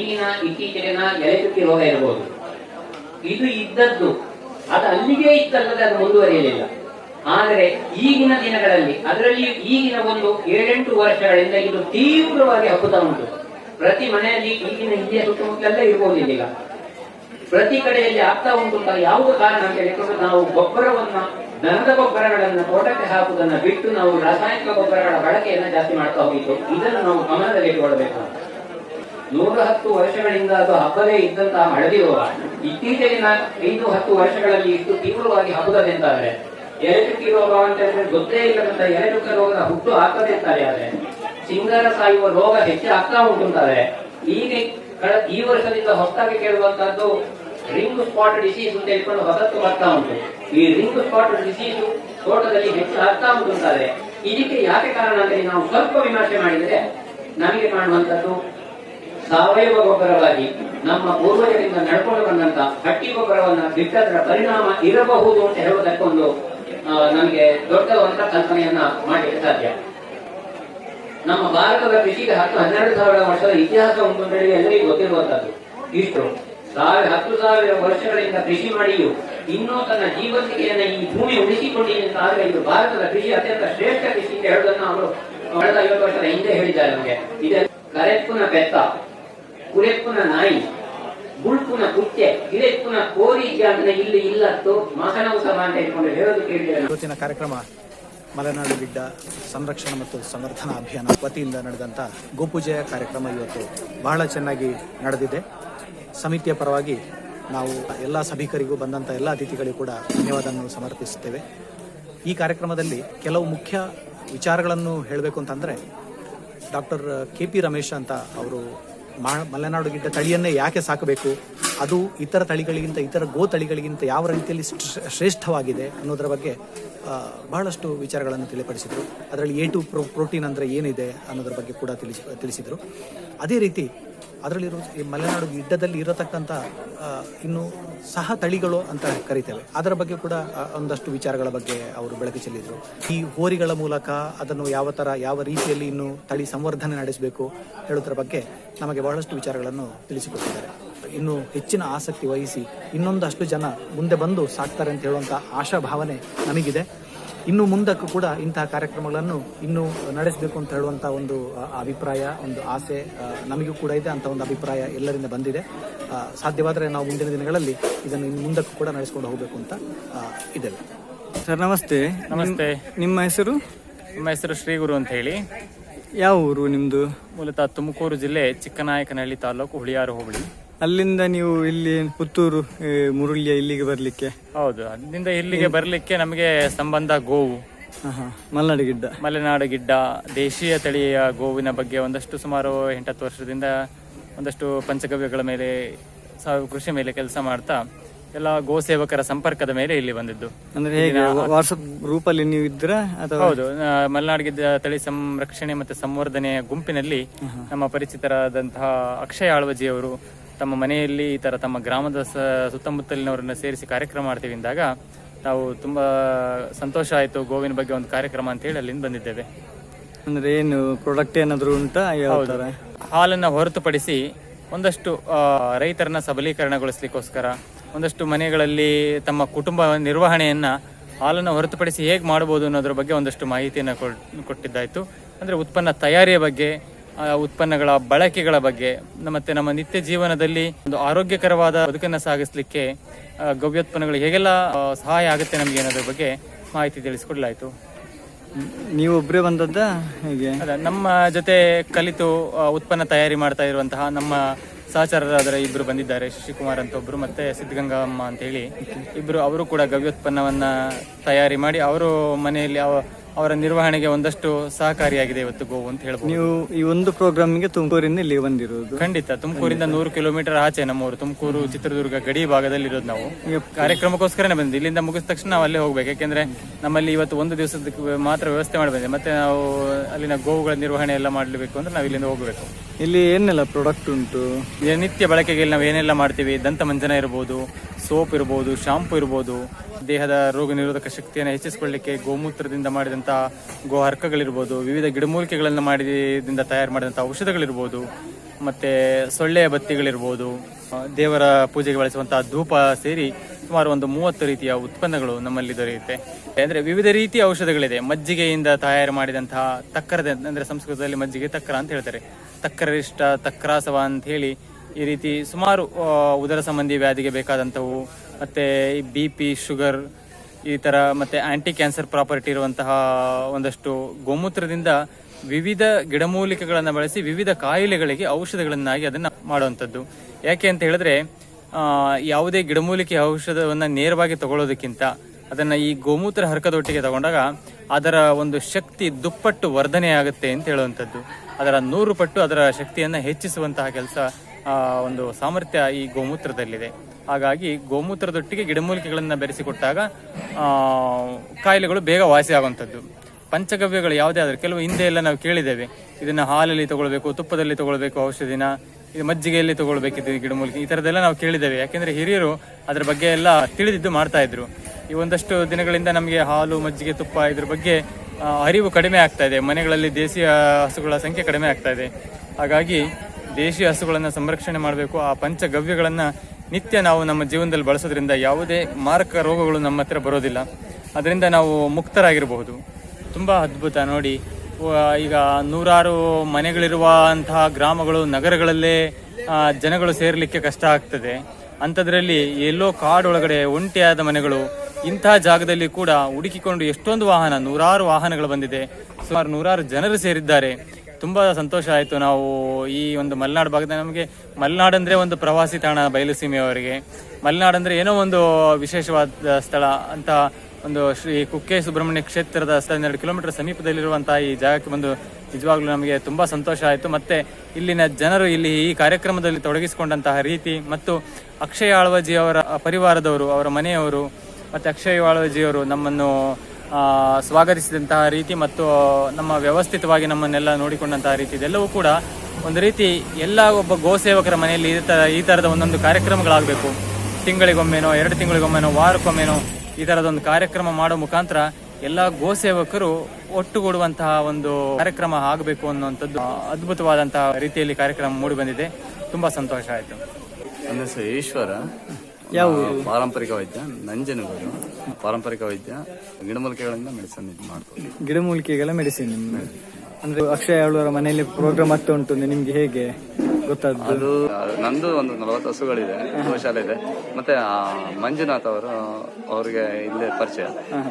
ಈಗಿನ ಇತ್ತೀಚೆಗಿನ ಎಲೆಚುಕ್ಕಿ ರೋಗ ಇರಬಹುದು ಇದು ಇದ್ದದ್ದು. ಅದು ಅಲ್ಲಿಗೆ ಇತ್ತಲ್ಲದೆ ಅದು ಮುಂದುವರಿಯಲಿಲ್ಲ. ಆದರೆ ಈಗಿನ ದಿನಗಳಲ್ಲಿ, ಅದರಲ್ಲಿ ಈಗಿನ ಒಂದು ಏಳೆಂಟು ವರ್ಷಗಳಿಂದ ಇದು ತೀವ್ರವಾಗಿ ಹಬ್ಬುತ್ತಾ ಉಂಟು. ಪ್ರತಿ ಮನೆಯಲ್ಲಿ ಈಗಿನ ಹಿಂದೆ ಸುತ್ತಮುತ್ತಲೆಲ್ಲ ಇರಬಹುದಿಲ್ಲ ಪ್ರತಿ ಕಡೆಯಲ್ಲಿ ಆಗ್ತಾ ಉಂಟು ಅಂತ ಯಾವುದು ಕಾರಣ ಅಂತ ಹೇಳಿಕೊಂಡು ನಾವು ಗೊಬ್ಬರವನ್ನ, ದನದ ಗೊಬ್ಬರಗಳನ್ನ ತೋಟಕ್ಕೆ ಹಾಕುವುದನ್ನು ಬಿಟ್ಟು ನಾವು ರಾಸಾಯನಿಕ ಗೊಬ್ಬರಗಳ ಬಳಕೆಯನ್ನ ಜಾಸ್ತಿ ಮಾಡ್ತಾ ಹೋಗಿತ್ತು ಇದನ್ನು ನಾವು ಗಮನದಲ್ಲಿ ಇಟ್ಟುಕೊಳ್ಬೇಕು ನೂರ ಹತ್ತು ವರ್ಷಗಳಿಂದ ಅದು ಹಬ್ಬದೇ ಇದ್ದಂತಹ ಹಳದಿ ರೋಗ ಇತ್ತೀಚೆಗಿನ ಐದು ಹತ್ತು ವರ್ಷಗಳಲ್ಲಿ ಇಷ್ಟು ತೀವ್ರವಾಗಿ ಹಬ್ಬುತ್ತದೆ ಅಂತಾದ್ರೆ ಎಲೆಚುಕ್ಕಿ ರೋಗ ಅಂತ ಹೇಳಿದ್ರೆ ಗೊತ್ತೇ ಇಲ್ಲದಂತ ಎಲೆಚುಕ್ಕ ರೋಗದ ಹುಟ್ಟು ಹಾಕದೆ ಅಂತಾರೆ ಆದ್ರೆ ಸಿಂಗಾರ ಸಾಯುವ ರೋಗ ಹೆಚ್ಚು ಆಗ್ತಾ ಅಂತಾರೆ. ಈಗ ಈ ವರ್ಷದಿಂದ ಹೊಸದಾಗಿ ಕೇಳುವಂತಹದ್ದು ರಿಂಗ್ ಸ್ಪಾಟ್ ಡಿಸೀಸ್ ಅಂತ ಹೇಳ್ಕೊಂಡು ಹೊಸತ್ತು ಬರ್ತಾ ಉಂಟು. ಈ ರಿಂಗ್ ಸ್ಪಾಟ್ ಡಿಸೀಸ್ ತೋಟದಲ್ಲಿ ಹೆಚ್ಚು ಆಗ್ತಾ ಉಂಟು ಅಂತಾರೆ. ಇದಕ್ಕೆ ಯಾಕೆ ಕಾರಣ ಅಂತ ನಾವು ಸ್ವಲ್ಪ ವಿಮರ್ಶೆ ಮಾಡಿದರೆ ನಮಗೆ ಕಾಣುವಂತದ್ದು ಸಾವಯವ ಗೊಬ್ಬರವಾಗಿ ನಮ್ಮ ಪೂರ್ವಜರಿಂದ ನಡ್ಕೊಂಡು ಬಂದಂತ ಹಟ್ಟಿ ಗೊಬ್ಬರವನ್ನ ಬಿಟ್ಟದ್ರ ಪರಿಣಾಮ ಇರಬಹುದು ಅಂತ ಹೇಳುವುದಕ್ಕೊಂದು ನಮಗೆ ದೊಡ್ಡವಂತ ಕಲ್ಪನೆಯನ್ನ ಮಾಡಲಿಕ್ಕೆ ಸಾಧ್ಯ. ನಮ್ಮ ಭಾರತದ ಕೃಷಿಗೆ ಹತ್ತು ಹನ್ನೆರಡು ಸಾವಿರ ವರ್ಷದ ಇತಿಹಾಸ ಉಂಟು ಅಂತ ಹೇಳಿ ಎಲ್ಲರಿಗೂ ಗೊತ್ತಿರುವಂತದ್ದು. ಇಷ್ಟು. ಸಾವಿರ, ಹತ್ತು ಸಾವಿರ ವರ್ಷಗಳಿಂದ ಕೃಷಿ ಮಾಡಿಯೂ ಇನ್ನೂ ತನ್ನ ಜೀವಂತಿಕೆಯನ್ನ ಈ ಭೂಮಿ ಉಳಿಸಿಕೊಂಡಿ ಅಂತ ಆದ್ರೆ ಇದು ಭಾರತದ ಕೃಷಿ ಅತ್ಯಂತ ಶ್ರೇಷ್ಠ ಕೃಷಿ ಅಂತ ಹೇಳುವುದನ್ನು ಅವರು ಕಳೆದ ಐವತ್ತು ವರ್ಷದ ಹಿಂದೆ ಹೇಳಿದ್ದಾರೆ ನಮಗೆ. ಇದೆ ಕರೆಪ್ಪುನ ಬೆತ್ತ. ಕುರೆಪ್ಪುನ ನಾಯಿ, ಗುಳ್ಪುನ ಕುತ್ತೆ ಗಿರೆಪ್ಪುನ ಕೋರಿ ಜಾಗನ ಇಲ್ಲಿ ಇಲ್ಲತ್ತು ಮಹನವ ಸಭಾ ಅಂತ ಹೇಳೋದು ಕೇಳಿದ್ದೇನೆ ಕಾರ್ಯಕ್ರಮ ಮಲೆನಾಡು ಬಿಡ್ಡ ಸಂರಕ್ಷಣಾ ಮತ್ತು ಸಂವರ್ಧನಾ ಅಭಿಯಾನ ವತಿಯಿಂದ ನಡೆದಂಥ ಗೋಪೂಜೆಯ ಕಾರ್ಯಕ್ರಮ ಇವತ್ತು ಬಹಳ ಚೆನ್ನಾಗಿ ನಡೆದಿದೆ. ಸಮಿತಿಯ ಪರವಾಗಿ ನಾವು ಎಲ್ಲ ಸಭಿಕರಿಗೂ ಬಂದಂಥ ಎಲ್ಲ ಅತಿಥಿಗಳಿಗೂ ಕೂಡ ಧನ್ಯವಾದಗಳನ್ನು ಸಮರ್ಪಿಸುತ್ತೇವೆ. ಈ ಕಾರ್ಯಕ್ರಮದಲ್ಲಿ ಕೆಲವು ಮುಖ್ಯ ವಿಚಾರಗಳನ್ನು ಹೇಳಬೇಕು ಅಂತಂದರೆ ಡಾಕ್ಟರ್ ಕೆ ಪಿ ರಮೇಶ್ ಅಂತ ಅವರು ಮಲೆನಾಡು ಗಿಡ್ಡ ತಳಿಯನ್ನೇ ಯಾಕೆ ಸಾಕಬೇಕು? ಅದು ಇತರ ತಳಿಗಳಿಗಿಂತ, ಇತರ ಗೋ ತಳಿಗಳಿಗಿಂತ ಯಾವ ರೀತಿಯಲ್ಲಿ ಶ್ರೇಷ್ಠವಾಗಿದೆ ಅನ್ನೋದರ ಬಗ್ಗೆ ಬಹಳಷ್ಟು ವಿಚಾರಗಳನ್ನು ತಿಳಿಪಡಿಸಿದರು. ಅದರಲ್ಲಿ ಎ ಟು ಪ್ರೋ, ಪ್ರೋಟೀನ್ ಅಂದರೆ ಏನಿದೆ ಅನ್ನೋದ್ರ ಬಗ್ಗೆ ಕೂಡ ತಿಳಿಸಿ, ತಿಳಿಸಿದರು. ಅದೇ ರೀತಿ ಅದರಲ್ಲಿರೋ ಈ ಮಲೆನಾಡು ಗಿಡ್ಡದಲ್ಲಿ ಇರತಕ್ಕಂಥ ಇನ್ನು ಸಹ ತಳಿಗಳು ಅಂತ ಕರಿತೇವೆ. ಅದರ ಬಗ್ಗೆ ಕೂಡ ಒಂದಷ್ಟು ವಿಚಾರಗಳ ಬಗ್ಗೆ ಅವರು ಬೆಳಕು ಚೆಲ್ಲಿದರು. ಈ ಹೋರಿಗಳ ಮೂಲಕ ಅದನ್ನು ಯಾವ ಥರ ಯಾವ ರೀತಿಯಲ್ಲಿ ಇನ್ನು ತಳಿ ಸಂವರ್ಧನೆ ನಡೆಸಬೇಕು ಹೇಳೋದ್ರ ಬಗ್ಗೆ ನಮಗೆ ಬಹಳಷ್ಟು ವಿಚಾರಗಳನ್ನು ತಿಳಿಸಿಕೊಟ್ಟಿದ್ದಾರೆ. ಇನ್ನು ಹೆಚ್ಚಿನ ಆಸಕ್ತಿ ವಹಿಸಿ ಇನ್ನೊಂದಷ್ಟು ಜನ ಮುಂದೆ ಬಂದು ಸಾಕ್ತಾರೆ ಅಂತ ಹೇಳುವಂಥ ಆಶಾಭಾವನೆ ನಮಗಿದೆ. ಇನ್ನು ಮುಂದಕ್ಕೂ ಕೂಡ ಇಂತಹ ಕಾರ್ಯಕ್ರಮಗಳನ್ನು ಇನ್ನೂ ನಡೆಸಬೇಕು ಅಂತ ಹೇಳುವಂಥ ಒಂದು ಅಭಿಪ್ರಾಯ ಒಂದು ಆಸೆ ನಮಗೂ ಕೂಡ ಇದೆ ಅಂತ ಒಂದು ಅಭಿಪ್ರಾಯ ಎಲ್ಲರಿಂದ ಬಂದಿದೆ. ಸಾಧ್ಯವಾದರೆ ನಾವು ಮುಂದಿನ ದಿನಗಳಲ್ಲಿ ಇದನ್ನು ಇನ್ನು ಮುಂದಕ್ಕೂ ಕೂಡ ನಡೆಸ್ಕೊಂಡು ಹೋಗಬೇಕು ಅಂತ ಇದೆ ಇದ್ದೇವೆ ಸರ್ ನಮಸ್ತೆ. ನಮಸ್ತೆ. ನಿಮ್ಮ ಹೆಸರು? ನಿಮ್ಮ ಹೆಸರು ಶ್ರೀ ಗುರು ಅಂತ ಹೇಳಿ. ಯಾವ ಊರು ನಿಮ್ಮದು ಮೂಲತಃ ತುಮಕೂರು ಜಿಲ್ಲೆ ಚಿಕ್ಕನಾಯಕನಹಳ್ಳಿ ತಾಲೂಕು ಹುಳಿಯಾರು ಹೋಬಳಿ. ಅಲ್ಲಿಂದ ನೀವು ಇಲ್ಲಿ ಪುತ್ತೂರು ಮುರುಳಿಯ ಇಲ್ಲಿಗೆ ಬರ್ಲಿಕ್ಕೆ? ಹೌದು. ಅಲ್ಲಿಂದ ಇಲ್ಲಿಗೆ ಬರಲಿಕ್ಕೆ ನಮಗೆ ಸಂಬಂಧ ಗೋವು. ಮಲೆನಾಡು ಗಿಡ್ಡ. ಮಲೆನಾಡು ಗಿಡ್ಡ ದೇಶೀಯ ತಳಿಯ ಗೋವಿನ ಬಗ್ಗೆ ಒಂದಷ್ಟು ಸುಮಾರು ಎಂಟತ್ತು ವರ್ಷದಿಂದ ಒಂದಷ್ಟು ಪಂಚಗವ್ಯಗಳ ಮೇಲೆ ಕೃಷಿ ಮೇಲೆ ಕೆಲಸ ಮಾಡ್ತಾ ಎಲ್ಲ ಗೋ ಸೇವಕರ ಸಂಪರ್ಕದ ಮೇಲೆ ಇಲ್ಲಿ ಬಂದಿದ್ದು. ಅಂದ್ರೆ ಹೇಗೆ ವಾಟ್ಸಪ್ ಗ್ರೂಪ್ ಅಲ್ಲಿ ನೀವು ಇದ್ರ ಹೌದು. ಆ, ಮಲೆನಾಡು ತಳಿ ಸಂರಕ್ಷಣೆ ಮತ್ತೆ ಸಂವರ್ಧನೆಯ ಗುಂಪಿನಲ್ಲಿ ನಮ್ಮ ಪರಿಚಿತರಾದಂತಹ ಅಕ್ಷಯ ಆಳ್ವಜಿಯವರು ತಮ್ಮ ಮನೆಯಲ್ಲಿ ಈ ತರ ತಮ್ಮ ಗ್ರಾಮದ ಸ- ಸುತ್ತಮುತ್ತಲಿನವರನ್ನ ಸೇರಿಸಿ ಕಾರ್ಯಕ್ರಮ ಮಾಡ್ತೀವಿ ಅಂದಾಗ ನಾವು ತುಂಬಾ ಸಂತೋಷ ಆಯಿತು ಗೋವಿನ ಬಗ್ಗೆ ಒಂದು ಕಾರ್ಯಕ್ರಮ ಅಂತ ಹೇಳಿ ಅಲ್ಲಿಂದ ಬಂದಿದ್ದೇವೆ. ಅಂದ್ರೆ ಏನು ಪ್ರಾಡಕ್ಟ್ ಏನಾದರೂ ಉಂಟಾ ಹಾಲನ್ನು ಹೊರತುಪಡಿಸಿ ಒಂದಷ್ಟು ರೈತರನ್ನ ಸಬಲೀಕರಣಗೊಳಿಸ್ಲಿಕ್ಕೋಸ್ಕರ ಒಂದಷ್ಟು ಮನೆಗಳಲ್ಲಿ ತಮ್ಮ ಕುಟುಂಬ ನಿರ್ವಹಣೆಯನ್ನ ಹಾಲನ್ನ ಹೊರತುಪಡಿಸಿ ಹೇಗೆ ಮಾಡಬಹುದು ಅನ್ನೋದ್ರ ಬಗ್ಗೆ ಒಂದಷ್ಟು ಮಾಹಿತಿಯನ್ನು ಕೊಟ್ಟಿದ್ದಾಯಿತು. ಅಂದ್ರೆ ಉತ್ಪನ್ನ ತಯಾರಿಯ ಬಗ್ಗೆ ಉತ್ಪನ್ನಗಳ ಬಳಕೆಗಳ ಬಗ್ಗೆ ಮತ್ತೆ ನಮ್ಮ ನಿತ್ಯ ಜೀವನದಲ್ಲಿ ಒಂದು ಆರೋಗ್ಯಕರವಾದ ಬದುಕನ್ನು ಸಾಗಿಸ್ಲಿಕ್ಕೆ ಗವ್ಯೋತ್ಪನ್ನಗಳು ಹೇಗೆಲ್ಲ ಸಹಾಯ ಆಗುತ್ತೆ ನಮಗೆ ಅನ್ನೋದ್ರ ಬಗ್ಗೆ ಮಾಹಿತಿ ತಿಳಿಸಿಕೊಡ್ಲಾಯ್ತು. ನೀವು ಒಬ್ಬರೇ ಬಂದದ್ದ? ಹೇಗೆ? ಅದ ನಮ್ಮ ಜೊತೆ ಕಲಿತು ಉತ್ಪನ್ನ ತಯಾರಿ ಮಾಡ್ತಾ ಇರುವಂತಹ ನಮ್ಮ ಸಹಚಾರರಾದರೆ ಇಬ್ರು ಬಂದಿದ್ದಾರೆ. ಶಶಿಕುಮಾರ್ ಅಂತ ಒಬ್ರು ಮತ್ತೆ ಸಿದ್ಧಗಂಗಮ್ಮ ಅಂತ ಹೇಳಿ. ಇಬ್ರು ಅವರು ಕೂಡ ಗವ್ಯೋತ್ಪನ್ನವನ್ನ ತಯಾರಿ ಮಾಡಿ ಅವರು ಮನೆಯಲ್ಲಿ ಅವರ ನಿರ್ವಹಣೆಗೆ ಒಂದಷ್ಟು ಸಹಕಾರಿಯಾಗಿದೆ ಇವತ್ತು ಗೋವು ಅಂತ ಹೇಳಬಹುದು ನೀವು ಈ ಒಂದು ಪ್ರೋಗ್ರಾಮ್ಗೆ ತುಮಕೂರಿಂದ ಇಲ್ಲಿ ಬಂದಿರೋದು. ಖಂಡಿತ. ತುಮಕೂರಿಂದ ನೂರು ಕಿಲೋಮೀಟರ್ ಆಚೆ ನಮ್ಮೂರು ತುಮಕೂರು ಚಿತ್ರದುರ್ಗ ಗಡಿ ಭಾಗದಲ್ಲಿ ಇರೋದು ನಾವು. ಕಾರ್ಯಕ್ರಮಕ್ಕೋಸ್ಕರನೇ ಬಂದಿದ್ದು. ಇಲ್ಲಿಂದ ಮುಗಿದ ತಕ್ಷಣ ನಾವು ಅಲ್ಲೇ ಹೋಗ್ಬೇಕು. ಯಾಕೆಂದ್ರೆ ನಮ್ಮಲ್ಲಿ ಇವತ್ತು ಒಂದು ದಿವಸದ ಮಾತ್ರ ವ್ಯವಸ್ಥೆ ಮಾಡಿ ಬಂದಿದೆ ಮತ್ತೆ ನಾವು ಅಲ್ಲಿನ ಗೋವುಗಳ ನಿರ್ವಹಣೆ ಎಲ್ಲ ಮಾಡಲೇಬೇಕು ಅಂದ್ರೆ ನಾವು ಇಲ್ಲಿಂದ ಹೋಗಬೇಕು. ಇಲ್ಲಿ ಏನೆಲ್ಲ ಪ್ರಾಡಕ್ಟ್ ಉಂಟು? ನಿತ್ಯ ಬಳಕೆಗೆ ನಾವು ಏನೆಲ್ಲ ಮಾಡ್ತೀವಿ? ದಂತ ಮಂಜನ ಇರ್ಬೋದು ಸೋಪ್ ಇರ್ಬೋದು ಶಾಂಪು ಇರ್ಬೋದು ದೇಹದ ರೋಗ ನಿರೋಧಕ ಶಕ್ತಿಯನ್ನು ಹೆಚ್ಚಿಸಿಕೊಳ್ಳಿಕ್ಕೆ ಗೋಮೂತ್ರದಿಂದ ಮಾಡಿದಂತಹ ಗೋ ಹರ್ಕಗಳಿರ್ಬೋದು ವಿವಿಧ ಗಿಡಮೂಲಿಕೆಗಳನ್ನು ಮಾಡಿದಿಂದ ತಯಾರು ಮಾಡಿದಂಥ ಔಷಧಗಳಿರ್ಬೋದು, ಮತ್ತೆ ಸೊಳ್ಳೆಯ ಬತ್ತಿಗಳಿರ್ಬೋದು ದೇವರ ಪೂಜೆಗೆ ಬಳಸುವಂತಹ ಧೂಪ ಸೇರಿ ಸುಮಾರು ಒಂದು ಮೂವತ್ತು ರೀತಿಯ ಉತ್ಪನ್ನಗಳು ನಮ್ಮಲ್ಲಿ ದೊರೆಯುತ್ತೆ. ಅಂದ್ರೆ ವಿವಿಧ ರೀತಿಯ ಔಷಧಗಳಿದೆ. ಮಜ್ಜಿಗೆಯಿಂದ ತಯಾರು ಮಾಡಿದಂತಹ ತಕ್ಕರದ, ಅಂದ್ರೆ ಸಂಸ್ಕೃತದಲ್ಲಿ ಮಜ್ಜಿಗೆ ತಕ್ಕರ ಅಂತ ಹೇಳ್ತಾರೆ. ತಕ್ಕರಿಷ್ಟ ತಕ್ರಾಸವ ಅಂತ ಹೇಳಿ ಈ ರೀತಿ ಸುಮಾರು ಉದರ ಸಂಬಂಧಿ ವ್ಯಾಧಿಗೆ ಬೇಕಾದಂಥವು, ಮತ್ತೆ ಬಿ ಪಿ ಶುಗರ್ ಈ ತರ ಮತ್ತೆ ಆಂಟಿ ಕ್ಯಾನ್ಸರ್ ಪ್ರಾಪರ್ಟಿ ಇರುವಂತಹ ಒಂದಷ್ಟು ಗೋಮೂತ್ರದಿಂದ ವಿವಿಧ ಗಿಡಮೂಲಿಕೆಗಳನ್ನು ಬಳಸಿ ವಿವಿಧ ಕಾಯಿಲೆಗಳಿಗೆ ಔಷಧಗಳನ್ನಾಗಿ ಅದನ್ನ ಮಾಡುವಂಥದ್ದು. ಯಾಕೆ ಅಂತ ಹೇಳಿದ್ರೆ ಯಾವುದೇ ಗಿಡಮೂಲಿಕೆ ಔಷಧವನ್ನ ನೇರವಾಗಿ ತಗೊಳ್ಳೋದಕ್ಕಿಂತ ಅದನ್ನ ಈ ಗೋಮೂತ್ರ ಹರ್ಕದೊಟ್ಟಿಗೆ ತಗೊಂಡಾಗ ಅದರ ಒಂದು ಶಕ್ತಿ ದುಪ್ಪಟ್ಟು ವರ್ಧನೆ ಆಗುತ್ತೆ ಅಂತ ಹೇಳುವಂಥದ್ದು. ಅದರ ನೂರು ಪಟ್ಟು ಅದರ ಶಕ್ತಿಯನ್ನ ಹೆಚ್ಚಿಸುವಂತಹ ಕೆಲಸ ಒಂದು ಸಾಮರ್ಥ್ಯ ಈ ಗೋಮೂತ್ರದಲ್ಲಿದೆ. ಹಾಗಾಗಿ ಗೋಮೂತ್ರದೊಟ್ಟಿಗೆ ಗಿಡಮೂಲಿಕೆಗಳನ್ನು ಬೆರೆಸಿಕೊಟ್ಟಾಗ ಕಾಯಿಲೆಗಳು ಬೇಗ ವಾಸಿ ಆಗುವಂಥದ್ದು. ಪಂಚಗವ್ಯಗಳು ಯಾವುದೇ ಆದರೂ, ಕೆಲವು ಹಿಂದೆ ಎಲ್ಲ ನಾವು ಕೇಳಿದ್ದೇವೆ. ಇದನ್ನು ಹಾಲಲ್ಲಿ ತಗೊಳ್ಬೇಕು, ತುಪ್ಪದಲ್ಲಿ ತಗೊಳ್ಬೇಕು ಔಷಧಿನ, ಇದು ಮಜ್ಜಿಗೆಯಲ್ಲಿ ತಗೊಳ್ಬೇಕಿದ್ದು ಗಿಡಮೂಲಿಕೆ, ಈ ಥರದ್ದೆಲ್ಲ ನಾವು ಕೇಳಿದ್ದೇವೆ. ಯಾಕೆಂದರೆ ಹಿರಿಯರು ಅದರ ಬಗ್ಗೆ ಎಲ್ಲ ತಿಳಿದಿದ್ದು ಮಾಡ್ತಾಯಿದ್ರು ಈ ಒಂದಷ್ಟು ದಿನಗಳಿಂದ ನಮಗೆ ಹಾಲು, ಮಜ್ಜಿಗೆ, ತುಪ್ಪ ಇದ್ರ ಬಗ್ಗೆ ಅರಿವು ಕಡಿಮೆ ಆಗ್ತಾ ಇದೆ. ಮನೆಗಳಲ್ಲಿ ದೇಸಿಯ ಹಸುಗಳ ಸಂಖ್ಯೆ ಕಡಿಮೆ ಆಗ್ತಾ ಇದೆ. ಹಾಗಾಗಿ ದೇಶೀಯ ಹಸುಗಳನ್ನು ಸಂರಕ್ಷಣೆ ಮಾಡಬೇಕು. ಆ ಪಂಚಗವ್ಯಗಳನ್ನು ನಿತ್ಯ ನಾವು ನಮ್ಮ ಜೀವನದಲ್ಲಿ ಬಳಸೋದ್ರಿಂದ ಯಾವುದೇ ಮಾರಕ ರೋಗಗಳು ನಮ್ಮ ಹತ್ರ ಬರೋದಿಲ್ಲ. ಅದರಿಂದ ನಾವು ಮುಕ್ತರಾಗಿರಬಹುದು. ತುಂಬ ಅದ್ಭುತ ನೋಡಿ. ಈಗ ನೂರಾರು ಮನೆಗಳಿರುವಂತಹ ಗ್ರಾಮಗಳು ನಗರಗಳಲ್ಲೇ ಜನಗಳು ಸೇರಲಿಕ್ಕೆ ಕಷ್ಟ ಆಗ್ತದೆ. ಅಂಥದ್ರಲ್ಲಿ ಎಲ್ಲೋ ಕಾಡೊಳಗಡೆ ಒಂಟಿಯಾದ ಮನೆಗಳು ಇಂತಹ ಜಾಗದಲ್ಲಿ ಕೂಡ ಹುಡುಕಿಕೊಂಡು ಎಷ್ಟೊಂದು ವಾಹನ, ನೂರಾರು ವಾಹನಗಳು ಬಂದಿದೆ. ಸುಮಾರು ನೂರಾರು ಜನರು ಸೇರಿದ್ದಾರೆ. ತುಂಬಾ ಸಂತೋಷ ಆಯಿತು ನಾವು ಈ ಒಂದು ಮಲೆನಾಡು ಭಾಗದ ನಮಗೆ ಮಲೆನಾಡು ಅಂದ್ರೆ ಒಂದು ಪ್ರವಾಸಿ ತಾಣ ಬಯಲು ಸೀಮೆಯವರಿಗೆ ಮಲೆನಾಡು ಅಂದ್ರೆ ಏನೋ ಒಂದು ವಿಶೇಷವಾದ ಸ್ಥಳ ಅಂತ ಒಂದು ಶ್ರೀ ಕುಕ್ಕೆ ಸುಬ್ರಹ್ಮಣ್ಯ ಕ್ಷೇತ್ರದ ಹನ್ನೆರಡು ಕಿಲೋಮೀಟರ್ ಸಮೀಪದಲ್ಲಿರುವಂತಹ ಈ ಜಾಗಕ್ಕೆ ಬಂದು ನಿಜವಾಗ್ಲೂ ನಮಗೆ ತುಂಬಾ ಸಂತೋಷ ಆಯಿತು. ಮತ್ತೆ ಇಲ್ಲಿನ ಜನರು ಇಲ್ಲಿ ಈ ಕಾರ್ಯಕ್ರಮದಲ್ಲಿ ತೊಡಗಿಸಿಕೊಂಡಂತಹ ರೀತಿ ಮತ್ತು ಅಕ್ಷಯ್ ಆಳ್ವಜಿ ಅವರ ಪರಿವಾರದವರು, ಅವರ ಮನೆಯವರು, ಮತ್ತೆ ಅಕ್ಷಯ್ ಆಳ್ವಜಿಯವರು ನಮ್ಮನ್ನು ಸ್ವಾಗತಿಸಿದಂತಹ ರೀತಿ ಮತ್ತು ನಮ್ಮ ವ್ಯವಸ್ಥಿತವಾಗಿ ನಮ್ಮನ್ನೆಲ್ಲ ನೋಡಿಕೊಂಡಂತಹ ರೀತಿ ಇದೆಲ್ಲವೂ ಕೂಡ ಒಂದು ರೀತಿ ಎಲ್ಲ ಒಬ್ಬ ಗೋ ಸೇವಕರ ಮನೆಯಲ್ಲಿ ಈ ಥರ ಈ ತರದ ಒಂದೊಂದು ಕಾರ್ಯಕ್ರಮಗಳಾಗಬೇಕು. ತಿಂಗಳಿಗೊಮ್ಮೆನೋ, ಎರಡು ತಿಂಗಳಿಗೊಮ್ಮೆನೋ, ವಾರಕ್ಕೊಮ್ಮೆನೋ ಈ ತರದೊಂದು ಕಾರ್ಯಕ್ರಮ ಮಾಡೋ ಮುಖಾಂತರ ಎಲ್ಲ ಗೋ ಸೇವಕರು ಒಟ್ಟುಗೂಡುವಂತಹ ಒಂದು ಕಾರ್ಯಕ್ರಮ ಆಗಬೇಕು ಅನ್ನುವಂಥದ್ದು ಅದ್ಭುತವಾದಂತಹ ರೀತಿಯಲ್ಲಿ ಕಾರ್ಯಕ್ರಮ ಮೂಡಿ ಬಂದಿದೆ. ತುಂಬಾ ಸಂತೋಷ ಆಯಿತು. ಈಶ್ವರ. ಯಾವ? ಪಾರಂಪರಿಕ ವೈದ್ಯ ನಂಜನಗೂರು ಪಾರಂಪರಿಕ ವೈದ್ಯ ಗಿಡಮೂಲಿಕೆಗಳಿಂದ ಮೆಡಿಸಿನ್ ಇದು ಮಾಡ್ತೀವಿ ಗಿಡಮೂಲಿಕೆಗಳ ಮೆಡಿಸಿನ್ ಅಂದ್ರೆ ಅಕ್ಷಯ ಅವಳವರ ಮನೆಯಲ್ಲಿ ಪ್ರೋಗ್ರಾಮ್ ಆಗ್ತಾ ಉಂಟು ಅಂದ್ರೆ ನಿಮ್ಗೆ ಹೇಗೆ ಗೊತ್ತಾದ್ದು? ಅದು ನಂದು ಒಂದು ನಲವತ್ತು ಹಸುಗಳಿದೆ ಗೋಶಾಲೆ ಇದೆ ಮತ್ತೆ ಆ ಮಂಜುನಾಥ್ ಅವರು ಅವ್ರಿಗೆ ಇಲ್ಲೇ ಪರಿಚಯ.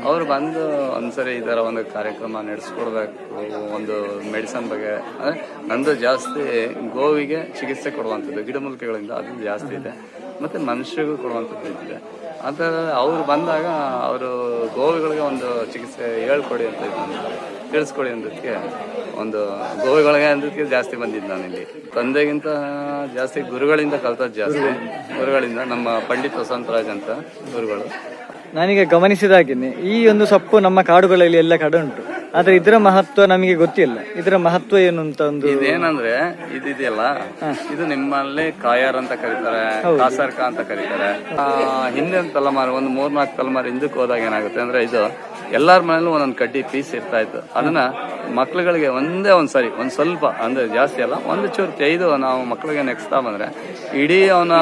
ಅವ್ರು ಬಂದು ಒಂದ್ಸರಿ ಈ ತರ ಒಂದು ಕಾರ್ಯಕ್ರಮ ನಡೆಸ್ಕೊಡ್ಬೇಕು ಒಂದು ಮೆಡಿಸನ್ ಬಗ್ಗೆ. ಅಂದ್ರೆ ನಂದು ಜಾಸ್ತಿ ಗೋವಿಗೆ ಚಿಕಿತ್ಸೆ ಕೊಡುವಂಥದ್ದು ಗಿಡಮೂಲಿಕೆಗಳಿಂದ ಅದು ಜಾಸ್ತಿ ಇದೆ. ಮತ್ತೆ ಮನುಷ್ಯರಿಗೂ ಕೊಡುವಂಥದ್ದು ಇದೆ ಅಂತ ಅವರು ಬಂದಾಗ ಅವರು ಗೋವಿಗಳಿಗೆ ಒಂದು ಚಿಕಿತ್ಸೆ ಹೇಳ್ಕೊಡಿ ಅಂತ. ತಿಳಿಸ್ಕೊಡಿ ಅಂದಕ್ಕೆ ಒಂದು ಗೋವಿಗಳಿಗೆ ಅಂದಕ್ಕೆ ಜಾಸ್ತಿ ಬಂದಿದ್ದು ನಾನು ಇಲ್ಲಿ ತಂದೆಗಿಂತ ಜಾಸ್ತಿ ಗುರುಗಳಿಂದ ಕಲ್ತದ್ದು ಜಾಸ್ತಿ. ಗುರುಗಳಿಂದ ನಮ್ಮ ಪಂಡಿತ್ ವಸಂತರಾಜ್ ಅಂತ ಗುರುಗಳು. ನಾನೀಗ ಗಮನಿಸಿದಾಗಿನಿ ಈ ಒಂದು ಸೊಪ್ಪು ನಮ್ಮ ಕಾಡುಗಳಲ್ಲಿ ಎಲ್ಲ ಕಡೆ ಉಂಟು. ಆದ್ರೆ ಇದರ ಮಹತ್ವ ನಮಗೆ ಗೊತ್ತಿಲ್ಲ. ಇದರ ಮಹತ್ವ ಏನು ಅಂತ ಒಂದು ಇದೇನಂದ್ರೆ ಇದಿದೆಯಲ್ಲ ಇದು ನಿಮ್ಮಲ್ಲಿ ಕಾಯಾರ್ ಅಂತ ಕರೀತಾರೆ ಕಾಸರ್ಕ ಅಂತ ಕರೀತಾರೆ. ಹಿಂದಿನ ತಲೆಮಾರು ಒಂದು ಮೂರ್ನಾಲ್ಕು ತಲೆಮಾರು ಹಿಂದಕ್ಕೆ ಹೋದಾಗ ಏನಾಗುತ್ತೆ ಅಂದ್ರೆ ಇದು ಎಲ್ಲಾರ ಮನೇಲೂ ಒಂದೊಂದು ಕಡ್ಡಿ ಪೀಸ್ ಇರ್ತಾ ಇತ್ತು. ಅದನ್ನ ಮಕ್ಳುಗಳಿಗೆ ಒಂದೇ ಒಂದ್ ಸರಿ ಒಂದ್ ಸ್ವಲ್ಪ ಅಂದ್ರೆ ಜಾಸ್ತಿ ಅಲ್ಲ ಒಂದು ಚೂರು ತೆಗೆದು ನಾವು ಮಕ್ಳಿಗೆ ನೆಕ್ಸ್ತಾ ಬಂದ್ರೆ ಇಡೀ ಅವನ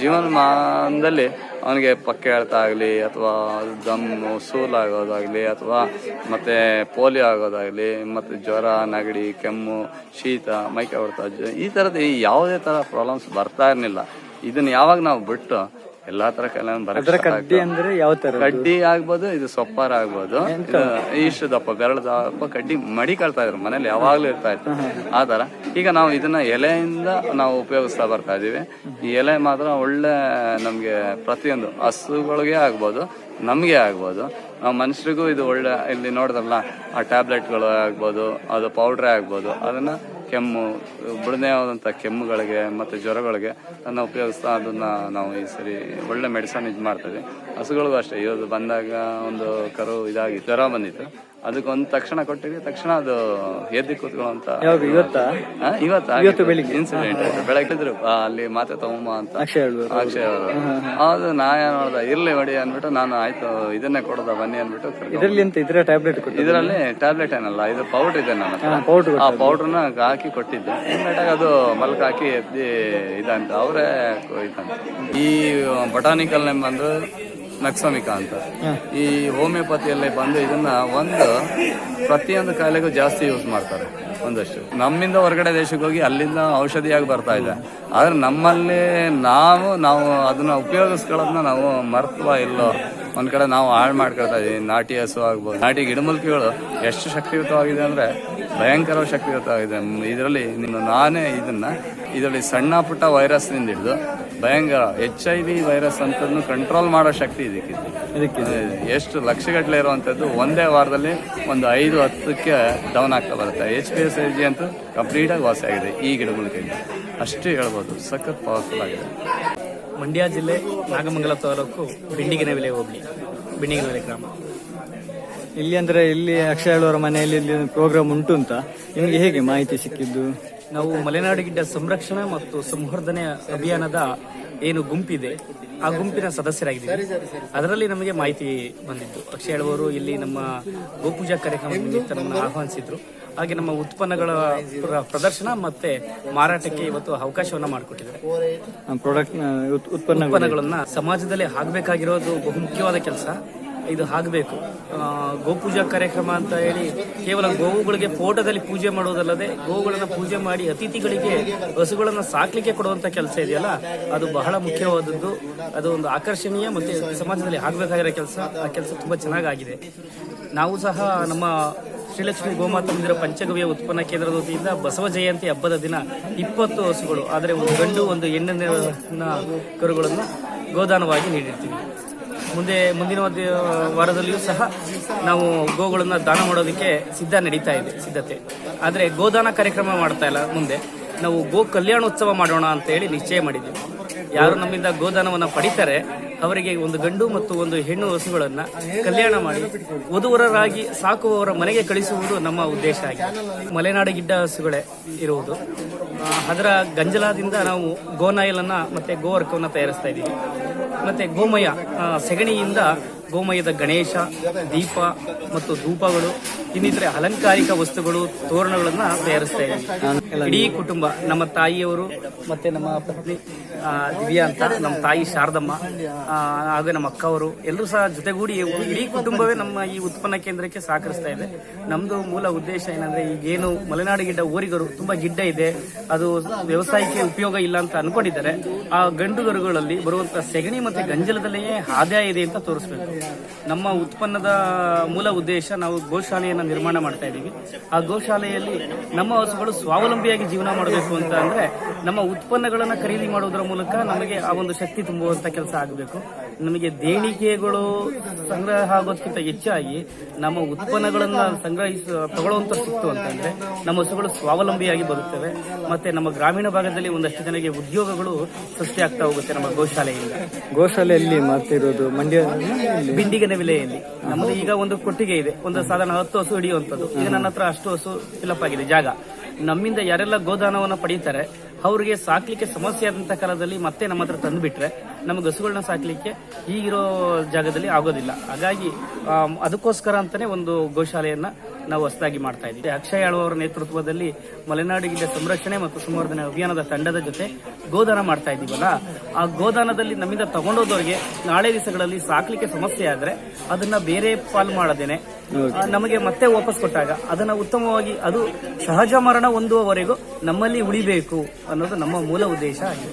ಜೀವನಮಾನದಲ್ಲಿ ಅವನಿಗೆ ಪಕ್ಕೆ ಎಳ್ತ ಆಗಲಿ ಅಥವಾ ದಮ್ಮು ಸೂಲಾಗೋದಾಗಲಿ ಅಥವಾ ಮತ್ತು ಪೋಲಿಯೋ ಆಗೋದಾಗಲಿ, ಮತ್ತು ಜ್ವರ, ನೆಗಡಿ, ಕೆಮ್ಮು, ಶೀತ, ಮೈಕೆ ಜ- ಈ ಥರದ ಯಾವುದೇ ಥರ ಪ್ರಾಬ್ಲಮ್ಸ್ ಬರ್ತಾ ಇರಲಿಲ್ಲ. ಇದನ್ನು ಯಾವಾಗ ನಾವು ಬಿಟ್ಟು ಎಲ್ಲಾ ತರ ಕಲೆ ಅದರ ಕಡ್ಡಿ ಅಂದ್ರೆ ಯಾವ ತರ ಕಡ್ಡಿ ಆಗ್ಬೋದು ಇದು ಸೊಪ್ಪಾರ ಆಗ್ಬೋದು. ಇಷ್ಟು ದಪ್ಪ ಬೆರಳ ದಪ್ಪ ಕಡ್ಡಿ ಮಡಿಕೊಳ್ತಾ ಇದ್ರು ಮನೇಲಿ ಯಾವಾಗ್ಲೂ ಇರ್ತಾ ಇತ್ತು. ಆ ತರ ಈಗ ನಾವು ಇದನ್ನ ಎಲೆಯಿಂದ ನಾವು ಉಪಯೋಗಿಸ್ತಾ ಬರ್ತಾ ಇದೀವಿ. ಈ ಎಲೆ ಮಾತ್ರ ಒಳ್ಳೆ ನಮ್ಗೆ ಪ್ರತಿಯೊಂದು ಹಸುಗಳಿಗೆ ಆಗ್ಬೋದು ನಮ್ಗೆ ಆಗ್ಬೋದು. ನಾವು ಮನುಷ್ಯರಿಗೂ ಇದು ಒಳ್ಳೆ ಇಲ್ಲಿ ನೋಡಿದ್ರಲ್ಲ ಆ ಟ್ಯಾಬ್ಲೆಟ್ಗಳು ಆಗ್ಬೋದು ಅದು ಪೌಡ್ರೇ ಆಗ್ಬೋದು ಅದನ್ನ ಕೆಮ್ಮು, ಬುಡನೆ ಆದಂಥ ಕೆಮ್ಮುಗಳಿಗೆ ಮತ್ತು ಜ್ವರಗಳಿಗೆ ಅದನ್ನು ಉಪಯೋಗಿಸ್ತಾ ಅದನ್ನು ನಾವು ಈ ಸರಿ ಒಳ್ಳೆ ಮೆಡಿಸನ್ ಇದು ಮಾಡ್ತೀವಿ ಹಸುಗಳಿಗೂ ಅಷ್ಟೇ. ಇವತ್ತು ಬಂದಾಗ ಒಂದು ಕರು ಇದಾಗಿ, ಜ್ವರ ಬಂದಿತ್ತು. ಅದಕ್ಕೆ ಒಂದು ತಕ್ಷಣ ಕೊಟ್ಟಿವಿ ತಕ್ಷಣ ಅದು ಎದ್ದು ಕೂತ್ಕೊಳ್ಳುವಂತ ಇವತ್ತಾ? ಆ, ಇವತ್ತು ಇವತ್ತು ಬೆಳಿಗ್ಗೆ? ಇನ್ಸಿಡೆಂಟ್ ಬೆಳಗ್ಗೆ ಅಲ್ಲಿ ಮಾತೆ ತಗೊಂಬ ಅಂತ. ಅಕ್ಷಯ ಅವರು. ಅದು ನಾ ಏನ್ ನೋಡ್ದ ಇರ್ಲಿ ಹೊಡಿ ಅಂದ್ಬಿಟ್ಟು ನಾನು ಆಯ್ತು ಇದನ್ನೇ ಕೊಡೋದ ಬನ್ನಿ ಅಂದ್ಬಿಟ್ಟು ಕರ್ಕೊಂಡ್ ಇದರಲ್ಲಿ ಇದರ ಟ್ಯಾಬ್ಲೆಟ್ ಇದರಲ್ಲಿ ಟ್ಯಾಬ್ಲೆಟ್ ಏನಲ್ಲ ಇದು ಪೌಡರ್ ಇದೆ ನನ್ನ ಪೌಡರ್ ಆ ಪೌಡರ್ನ ಹಾಕಿ ಕೊಟ್ಟಿದ್ದೆ. ಇಮ್ಮಿಡಿಯೇಟ್ ಅದು ಮಲ್ಕ ಹಾಕಿ ಎದ್ದಿ ಇದಂತ. ಅವರೇ ಇದಂತ. ಈ ಬಟಾನಿಕಲ್ ನೇಮ್ ಬಂದು ನಕ್ಸಮಿಕಾ ಅಂತ. ಈ ಹೋಮಿಯೋಪತಿಯಲ್ಲಿ ಬಂದು ಇದನ್ನ ಒಂದು ಪ್ರತಿಯೊಂದು ಕಾಯಿಲೆಗೂ ಜಾಸ್ತಿ ಯೂಸ್ ಮಾಡ್ತಾರೆ ಒಂದಷ್ಟು. ನಮ್ಮಿಂದ ಹೊರಗಡೆ ದೇಶಕ್ಕೆ ಹೋಗಿ ಅಲ್ಲಿಂದ ಔಷಧಿಯಾಗಿ ಬರ್ತಾ ಇದೆ. ಆದ್ರೆ ನಮ್ಮಲ್ಲಿ ನಾವು ನಾವು ಅದನ್ನ ಉಪಯೋಗಿಸ್ಕೊಳ್ಳೋದನ್ನ ನಾವು ಮರ್ತವಾ ಇಲ್ಲೋ? ಒಂದ್ ಕಡೆ ನಾವು ಹಾಳು ಮಾಡ್ಕೊಳ್ತಾ ಇದೀವಿ. ನಾಟಿ ಹಸು ಆಗ್ಬೋದು. ನಾಟಿ ಗಿಡಮೂಲಿಕೆಗಳು ಎಷ್ಟು ಶಕ್ತಿಯುತವಾಗಿದೆ ಅಂದ್ರೆ ಭಯಂಕರ ಶಕ್ತಿಯುತವಾಗಿದೆ. ಇದರಲ್ಲಿ ನಿಮ್ಮ ನಾನೇ ಇದನ್ನ ಇದರಲ್ಲಿ ಸಣ್ಣ ಪುಟ್ಟ ವೈರಸ್ನಿಂದ ಹಿಡಿದು ಭಯಂಕರ. ಎಚ್ ಐ ವಿ ವೈರಸ್ ಅಂತದನ್ನು ಕಂಟ್ರೋಲ್ ಮಾಡೋ ಶಕ್ತಿ ಇದಕ್ಕೆ. ಇದಕ್ಕೆ ಎಷ್ಟು ಲಕ್ಷಗಟ್ಟಲೆ ಇರುವಂತದ್ದು ಒಂದೇ ವಾರದಲ್ಲಿ ಒಂದು ಐದು ಹತ್ತಕ್ಕೆ ಡೌನ್ ಆಗ್ತಾ ಬರುತ್ತೆ. H P S L G ಅಂತೂ ಕಂಪ್ಲೀಟ್ ಆಗಿ ವಾಸಿ ಆಗಿದೆ ಈ ಗಿಡಮೂಲಿಕೆಯಿಂದ ಅಷ್ಟೇ ಹೇಳ್ಬೋದು ಸಖತ್ ಪವರ್ಫುಲ್ ಆಗಿದೆ. ಮಂಡ್ಯ ಜಿಲ್ಲೆ ನಾಗಮಂಗಲ ತಾಲೂಕು ಬಿಂಡಿಗಿನ ವಿಲೆ ಹೋಗಲಿ ಬಿಂಡಿಗಿನ ವಿಲೆ ಗ್ರಾಮ. ಇಲ್ಲಿ ಅಂದ್ರೆ ಇಲ್ಲಿ ಅಕ್ಷಯ ಹೇಳುವರ ಮನೆಯಲ್ಲಿ ಇಲ್ಲಿ ಪ್ರೋಗ್ರಾಮ್ ಉಂಟು ಅಂತ. ನಿಮಗೆ ಹೇಗೆ ಮಾಹಿತಿ ಸಿಕ್ಕಿದ್ದು? ನಾವು ಮಲೆನಾಡು ಗಿಡ್ಡ ಸಂರಕ್ಷಣಾ ಮತ್ತು ಸಂವರ್ಧನೆ ಅಭಿಯಾನದ ಏನು ಗುಂಪಿದೆ ಆ ಗುಂಪಿನ ಸದಸ್ಯರಾಗಿದ್ದೀವಿ. ಅದರಲ್ಲಿ ನಮಗೆ ಮಾಹಿತಿ ಬಂದಿತ್ತು. ಅಕ್ಷಯ್ ಹೇಳುವವರು ಇಲ್ಲಿ ನಮ್ಮ ಗೋಪೂಜಾ ಕಾರ್ಯಕ್ರಮ ನಿಮಿತ್ತ ನಮ್ಮನ್ನು ಆಹ್ವಾನಿಸಿದ್ರು. ಹಾಗೆ ನಮ್ಮ ಉತ್ಪನ್ನಗಳ ಪ್ರ- ಪ್ರದರ್ಶನ ಮತ್ತೆ ಮಾರಾಟಕ್ಕೆ ಇವತ್ತು ಅವಕಾಶವನ್ನ ಮಾಡಿಕೊಟ್ಟಿದ್ದಾರೆ. ಪ್ರಾಡಕ್ಟ್ ಉತ್ಪನ್ನ ಉತ್ಪನ್ನಗಳನ್ನ ಸಮಾಜದಲ್ಲಿ ಆಗಬೇಕಾಗಿರೋದು ಬಹುಮುಖ್ಯವಾದ ಕೆಲಸ. ಇದು ಆಗಬೇಕು ಗೋಪೂಜಾ ಕಾರ್ಯಕ್ರಮ ಅಂತ ಹೇಳಿ ಕೇವಲ ಗೋವುಗಳಿಗೆ ಫೋಟೋದಲ್ಲಿ ಪೂಜೆ ಮಾಡುವುದಲ್ಲದೆ ಗೋವುಗಳನ್ನು ಪೂಜೆ ಮಾಡಿ ಅತಿಥಿಗಳಿಗೆ ಹಸುಗಳನ್ನು ಸಾಕ್ಲಿಕ್ಕೆ ಕೊಡುವಂತ ಕೆಲಸ ಇದೆಯಲ್ಲ, ಅದು ಬಹಳ ಮುಖ್ಯವಾದದ್ದು. ಅದು ಒಂದು ಆಕರ್ಷಣೀಯ ಮತ್ತೆ ಸಮಾಜದಲ್ಲಿ ಆಗಬೇಕಾಗಿರೋ ಕೆಲಸ. ಆ ಕೆಲಸ ತುಂಬಾ ಚೆನ್ನಾಗಾಗಿದೆ. ನಾವು ಸಹ ನಮ್ಮ ಶ್ರೀಲಕ್ಷ್ಮಿ ಗೋಮಾತಾ ಮಂದಿರ ಪಂಚಗವ್ಯ ಉತ್ಪನ್ನ ಕೇಂದ್ರದ ವತಿಯಿಂದ ಬಸವ ಜಯಂತಿ ಹಬ್ಬದ ದಿನ ಇಪ್ಪತ್ತು ಹಸುಗಳು, ಆದರೆ ಒಂದು ಗಂಡು, ಒಂದು ಹೆಣ್ಣಿನ ಕರುಗಳನ್ನು ಗೋದಾನವಾಗಿ ನೀಡಿರ್ತೀವಿ. ಮುಂದೆ ಮುಂದಿನ ವಾರದಲ್ಲಿಯೂ ಸಹ ನಾವು ಗೋಗಳನ್ನು ದಾನ ಮಾಡೋದಕ್ಕೆ ಸಿದ್ಧ ನಡೀತಾ ಇದೆ, ಸಿದ್ಧತೆ. ಆದರೆ ಗೋದಾನ ಕಾರ್ಯಕ್ರಮ ಮಾಡ್ತಾ ಇಲ್ಲ ಮುಂದೆ. ನಾವು ಗೋ ಕಲ್ಯಾಣೋತ್ಸವ ಮಾಡೋಣ ಅಂತ ಹೇಳಿ ನಿಶ್ಚಯ ಮಾಡಿದ್ದೀವಿ. ಯಾರು ನಮ್ಮಿಂದ ಗೋದಾನವನ್ನು ಪಡಿತಾರೆ, ಅವರಿಗೆ ಒಂದು ಗಂಡು ಮತ್ತು ಒಂದು ಹೆಣ್ಣು ಹಸುಗಳನ್ನ ಕಲ್ಯಾಣ ಮಾಡಿ, ವಧುವರರಾಗಿ ಸಾಕುವವರ ಮನೆಗೆ ಕಳಿಸುವುದು ನಮ್ಮ ಉದ್ದೇಶ ಆಗಿದೆ. ಮಲೆನಾಡು ಗಿಡ್ಡ ಹಸುಗಳೇ ಇರುವುದು. ಅದರ ಗಂಜಲದಿಂದ ನಾವು ಗೋನಾಯಿಲನ್ನು ಮತ್ತೆ ಗೋವರ್ಕವನ್ನು ತಯಾರಿಸ್ತಾ ಇದ್ದೀವಿ. ಮತ್ತೆ ಗೋಮಯ ಸೆಗಣಿಯಿಂದ ಗೋಮಯದ ಗಣೇಶ, ದೀಪ ಮತ್ತು ಧೂಪಗಳು, ಇನ್ನಿತರೆ ಅಲಂಕಾರಿಕ ವಸ್ತುಗಳು, ತೋರಣಗಳನ್ನ ತಯಾರಿಸ್ತಾ ಇದ್ದೀವಿ. ಇಡೀ ಕುಟುಂಬ, ನಮ್ಮ ತಾಯಿಯವರು ಮತ್ತೆ ನಮ್ಮ ಪತ್ನಿ ದಿವ್ಯಾ ಅಂತ, ನಮ್ಮ ತಾಯಿ ಶಾರದಮ್ಮ ಹಾಗೆ ನಮ್ಮ ಅಕ್ಕವರು, ಎಲ್ಲರೂ ಸಹ ಜೊತೆಗೂಡಿ ಇಡೀ ಕುಟುಂಬವೇ ನಮ್ಮ ಈ ಉತ್ಪನ್ನ ಕೇಂದ್ರಕ್ಕೆ ಸಹಕರಿಸ್ತಾ ಇದೆ. ನಮ್ದು ಮೂಲ ಉದ್ದೇಶ ಏನಂದ್ರೆ ಈಗೇನು ಮಲೆನಾಡು ಗಿಡ್ಡ ಓರಿಗರು ತುಂಬಾ ಗಿಡ್ಡ ಇದೆ, ಅದು ವ್ಯವಸಾಯಕ್ಕೆ ಉಪಯೋಗ ಇಲ್ಲ ಅಂತ ಅನ್ಕೊಂಡಿದ್ದಾರೆ. ಆ ಗಂಡುಗರುಗಳಲ್ಲಿ ಬರುವಂತ ಸೆಗಣಿ ಮತ್ತೆ ಗಂಜಲದಲ್ಲಿಯೇ ಆದಾಯ ಇದೆ ಅಂತ ತೋರಿಸ್ಬೇಕು. ನಮ್ಮ ಉತ್ಪನ್ನದ ಮೂಲ ಉದ್ದೇಶ ನಾವು ಗೋಶಾಲೆಯನ್ನು ನಿರ್ಮಾಣ ಮಾಡ್ತಾ ಇದ್ದೀವಿ. ಆ ಗೋಶಾಲೆಯಲ್ಲಿ ನಮ್ಮ ಹಸುಗಳು ಸ್ವಾವಲಂಬಿಯಾಗಿ ಜೀವನ ಮಾಡಬೇಕು ಅಂತ ಅಂದ್ರೆ ನಮ್ಮ ಉತ್ಪನ್ನಗಳನ್ನು ಖರೀದಿ ಮಾಡುವುದರ ಮೂಲಕ ನಮಗೆ ಆ ಒಂದು ಶಕ್ತಿ ತುಂಬುವಂತ ಕೆಲಸ ಆಗಬೇಕು. ನಮಗೆ ದೇಣಿಗೆಗಳು ಸಂಗ್ರಹ ಆಗೋದಕ್ಕಿಂತ ಹೆಚ್ಚಾಗಿ ನಮ್ಮ ಉತ್ಪನ್ನಗಳನ್ನ ಸಂಗ್ರಹಿಸ ತಗೊಳ್ಳುವಂತ ಸಿಕ್ತು ಅಂತಂದ್ರೆ ನಮ್ಮ ಹಸುಗಳು ಸ್ವಾವಲಂಬಿಯಾಗಿ ಬರುತ್ತವೆ. ಮತ್ತೆ ನಮ್ಮ ಗ್ರಾಮೀಣ ಭಾಗದಲ್ಲಿ ಒಂದಷ್ಟು ಜನರಿಗೆ ಉದ್ಯೋಗಗಳು ಸೃಷ್ಟಿಯಾಗ್ತಾ ಹೋಗುತ್ತೆ ನಮ್ಮ ಗೋಶಾಲೆಯಿಂದ. ಗೋಶಾಲೆಯಲ್ಲಿ ಮಾಡ್ತಿರೋದು ಮಂಡ್ಯ ಬಿಂಡಿಗನ ವಿಲೆಯಲ್ಲಿ. ನಮ್ದು ಈಗ ಒಂದು ಕೊಟ್ಟಿಗೆ ಇದೆ. ಒಂದು ಸಾಧಾರಣ ಹತ್ತು ಹಸು ಹಿಡಿಯುವಂಥದ್ದು. ಈಗ ನನ್ನ ಹತ್ರ ಅಷ್ಟು ಹಸು ಫಿಲಪ್ ಆಗಿದೆ ಜಾಗ. ನಮ್ಮಿಂದ ಯಾರೆಲ್ಲ ಗೋದಾನವನ್ನು ಪಡೀತಾರೆ ಅವ್ರಿಗೆ ಸಾಕ್ಲಿಕ್ಕೆ ಸಮಸ್ಯೆ ಆದಂತ ಕಾಲದಲ್ಲಿ ಮತ್ತೆ ನಮ್ಮ ಹತ್ರ ತಂದುಬಿಟ್ರೆ ನಮಗೆ ಹಸುಗಳನ್ನ ಸಾಕ್ಲಿಕ್ಕೆ ಈಗಿರೋ ಜಾಗದಲ್ಲಿ ಆಗೋದಿಲ್ಲ. ಹಾಗಾಗಿ ಅದಕ್ಕೋಸ್ಕರ ಅಂತಾನೆ ಒಂದು ಗೋಶಾಲೆಯನ್ನ ನಾವು ಹೊಸದಾಗಿ ಮಾಡ್ತಾ ಇದ್ದೀವಿ. ಅಕ್ಷಯ್ ಅಳುವವರ ನೇತೃತ್ವದಲ್ಲಿ ಮಲೆನಾಡು ಸಂರಕ್ಷಣೆ ಮತ್ತು ಸಂವರ್ಧನೆ ಅಭಿಯಾನದ ತಂಡದ ಜೊತೆ ಗೋದಾನ ಮಾಡ್ತಾ ಇದ್ದೀವಲ್ಲ ಆ ಗೋದಾನದಲ್ಲಿ ನಮ್ಮಿಂದ ತಗೊಂಡೋದವ್ರಿಗೆ ನಾಳೆ ದಿವಸಗಳಲ್ಲಿ ಸಾಕ್ಲಿಕ್ಕೆ ಸಮಸ್ಯೆ ಆದ್ರೆ ಅದನ್ನ ಬೇರೆ ಪಾಲ್ ಮಾಡದೇನೆ. ನಮಗೆ ಮತ್ತೆ ವಾಪಸ್ ಕೊಟ್ಟಾಗ ಅದನ್ನ ಉತ್ತಮವಾಗಿ ಅದು ಸಹಜ ಮರಣ ಹೊಂದುವವರೆಗೂ ನಮ್ಮಲ್ಲಿ ಉಳಿಬೇಕು. ಅನ್ನೋದು ನಮ್ಮ ಮೂಲ ಉದ್ದೇಶ ಆಗಿದೆ.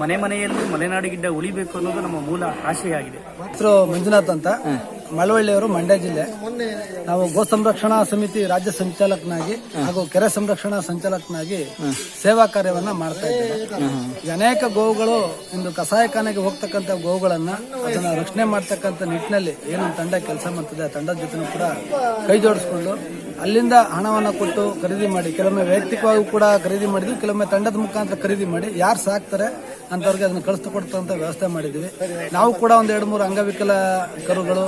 ಮನೆ ಮನೆಯಲ್ಲಿ ಮಲೆನಾಡು ಗಿಡ್ಡ ಉಳಿಬೇಕು ಅನ್ನೋದು ನಮ್ಮ ಮೂಲ ಆಶಯ ಆಗಿದೆ ಹೆಸರು ಮಂಜುನಾಥ್ ಅಂತ. ಮಳವಳ್ಳಿಯವರು ಮಂಡ್ಯ ಜಿಲ್ಲೆ. ನಾವು ಗೋ ಸಂರಕ್ಷಣಾ ಸಮಿತಿ ರಾಜ್ಯ ಸಂಚಾಲಕನಾಗಿ ಹಾಗೂ ಕೆರೆ ಸಂರಕ್ಷಣಾ ಸಂಚಾಲಕನಾಗಿ ಸೇವಾ ಕಾರ್ಯವನ್ನ ಮಾಡ್ತಾ ಇದ್ದೇವೆ. ಅನೇಕ ಗೋವುಗಳು ಇಂದು ಕಸಾಯಖಾನೆಗೆ ಹೋಗ್ತಕ್ಕಂಥ ಗೋವುಗಳನ್ನ ಅದನ್ನ ರಕ್ಷಣೆ ಮಾಡ್ತಕ್ಕಂಥ ನಿಟ್ಟಿನಲ್ಲಿ ಏನು ತಂಡ ಕೆಲಸ ಮಾಡ್ತದೆ ಆ ತಂಡದ ಜೊತೆ ಕೂಡ ಕೈ ಜೋಡಿಸ್ಕೊಂಡು ಅಲ್ಲಿಂದ ಹಣವನ್ನು ಕೊಟ್ಟು ಖರೀದಿ ಮಾಡಿ. ಕೆಲವೊಮ್ಮೆ ವೈಯಕ್ತಿಕವಾಗಿ ಕೂಡ ಖರೀದಿ ಮಾಡಿದ್ವಿ, ಕೆಲವೊಮ್ಮೆ ತಂಡದ ಮುಖಾಂತರ ಖರೀದಿ ಮಾಡಿ. ಯಾರು ಸಾಕ್ತಾರೆ ಅಂತವ್ರಿಗೆ ಅದನ್ನು ಕಳಿಸ್ತು ಕೊಡ್ತಂತ ವ್ಯವಸ್ಥೆ ಮಾಡಿದ್ದೀವಿ. ನಾವು ಕೂಡ ಒಂದು ಎರಡು ಮೂರು ಅಂಗವಿಕಲ ಕರುಗಳು,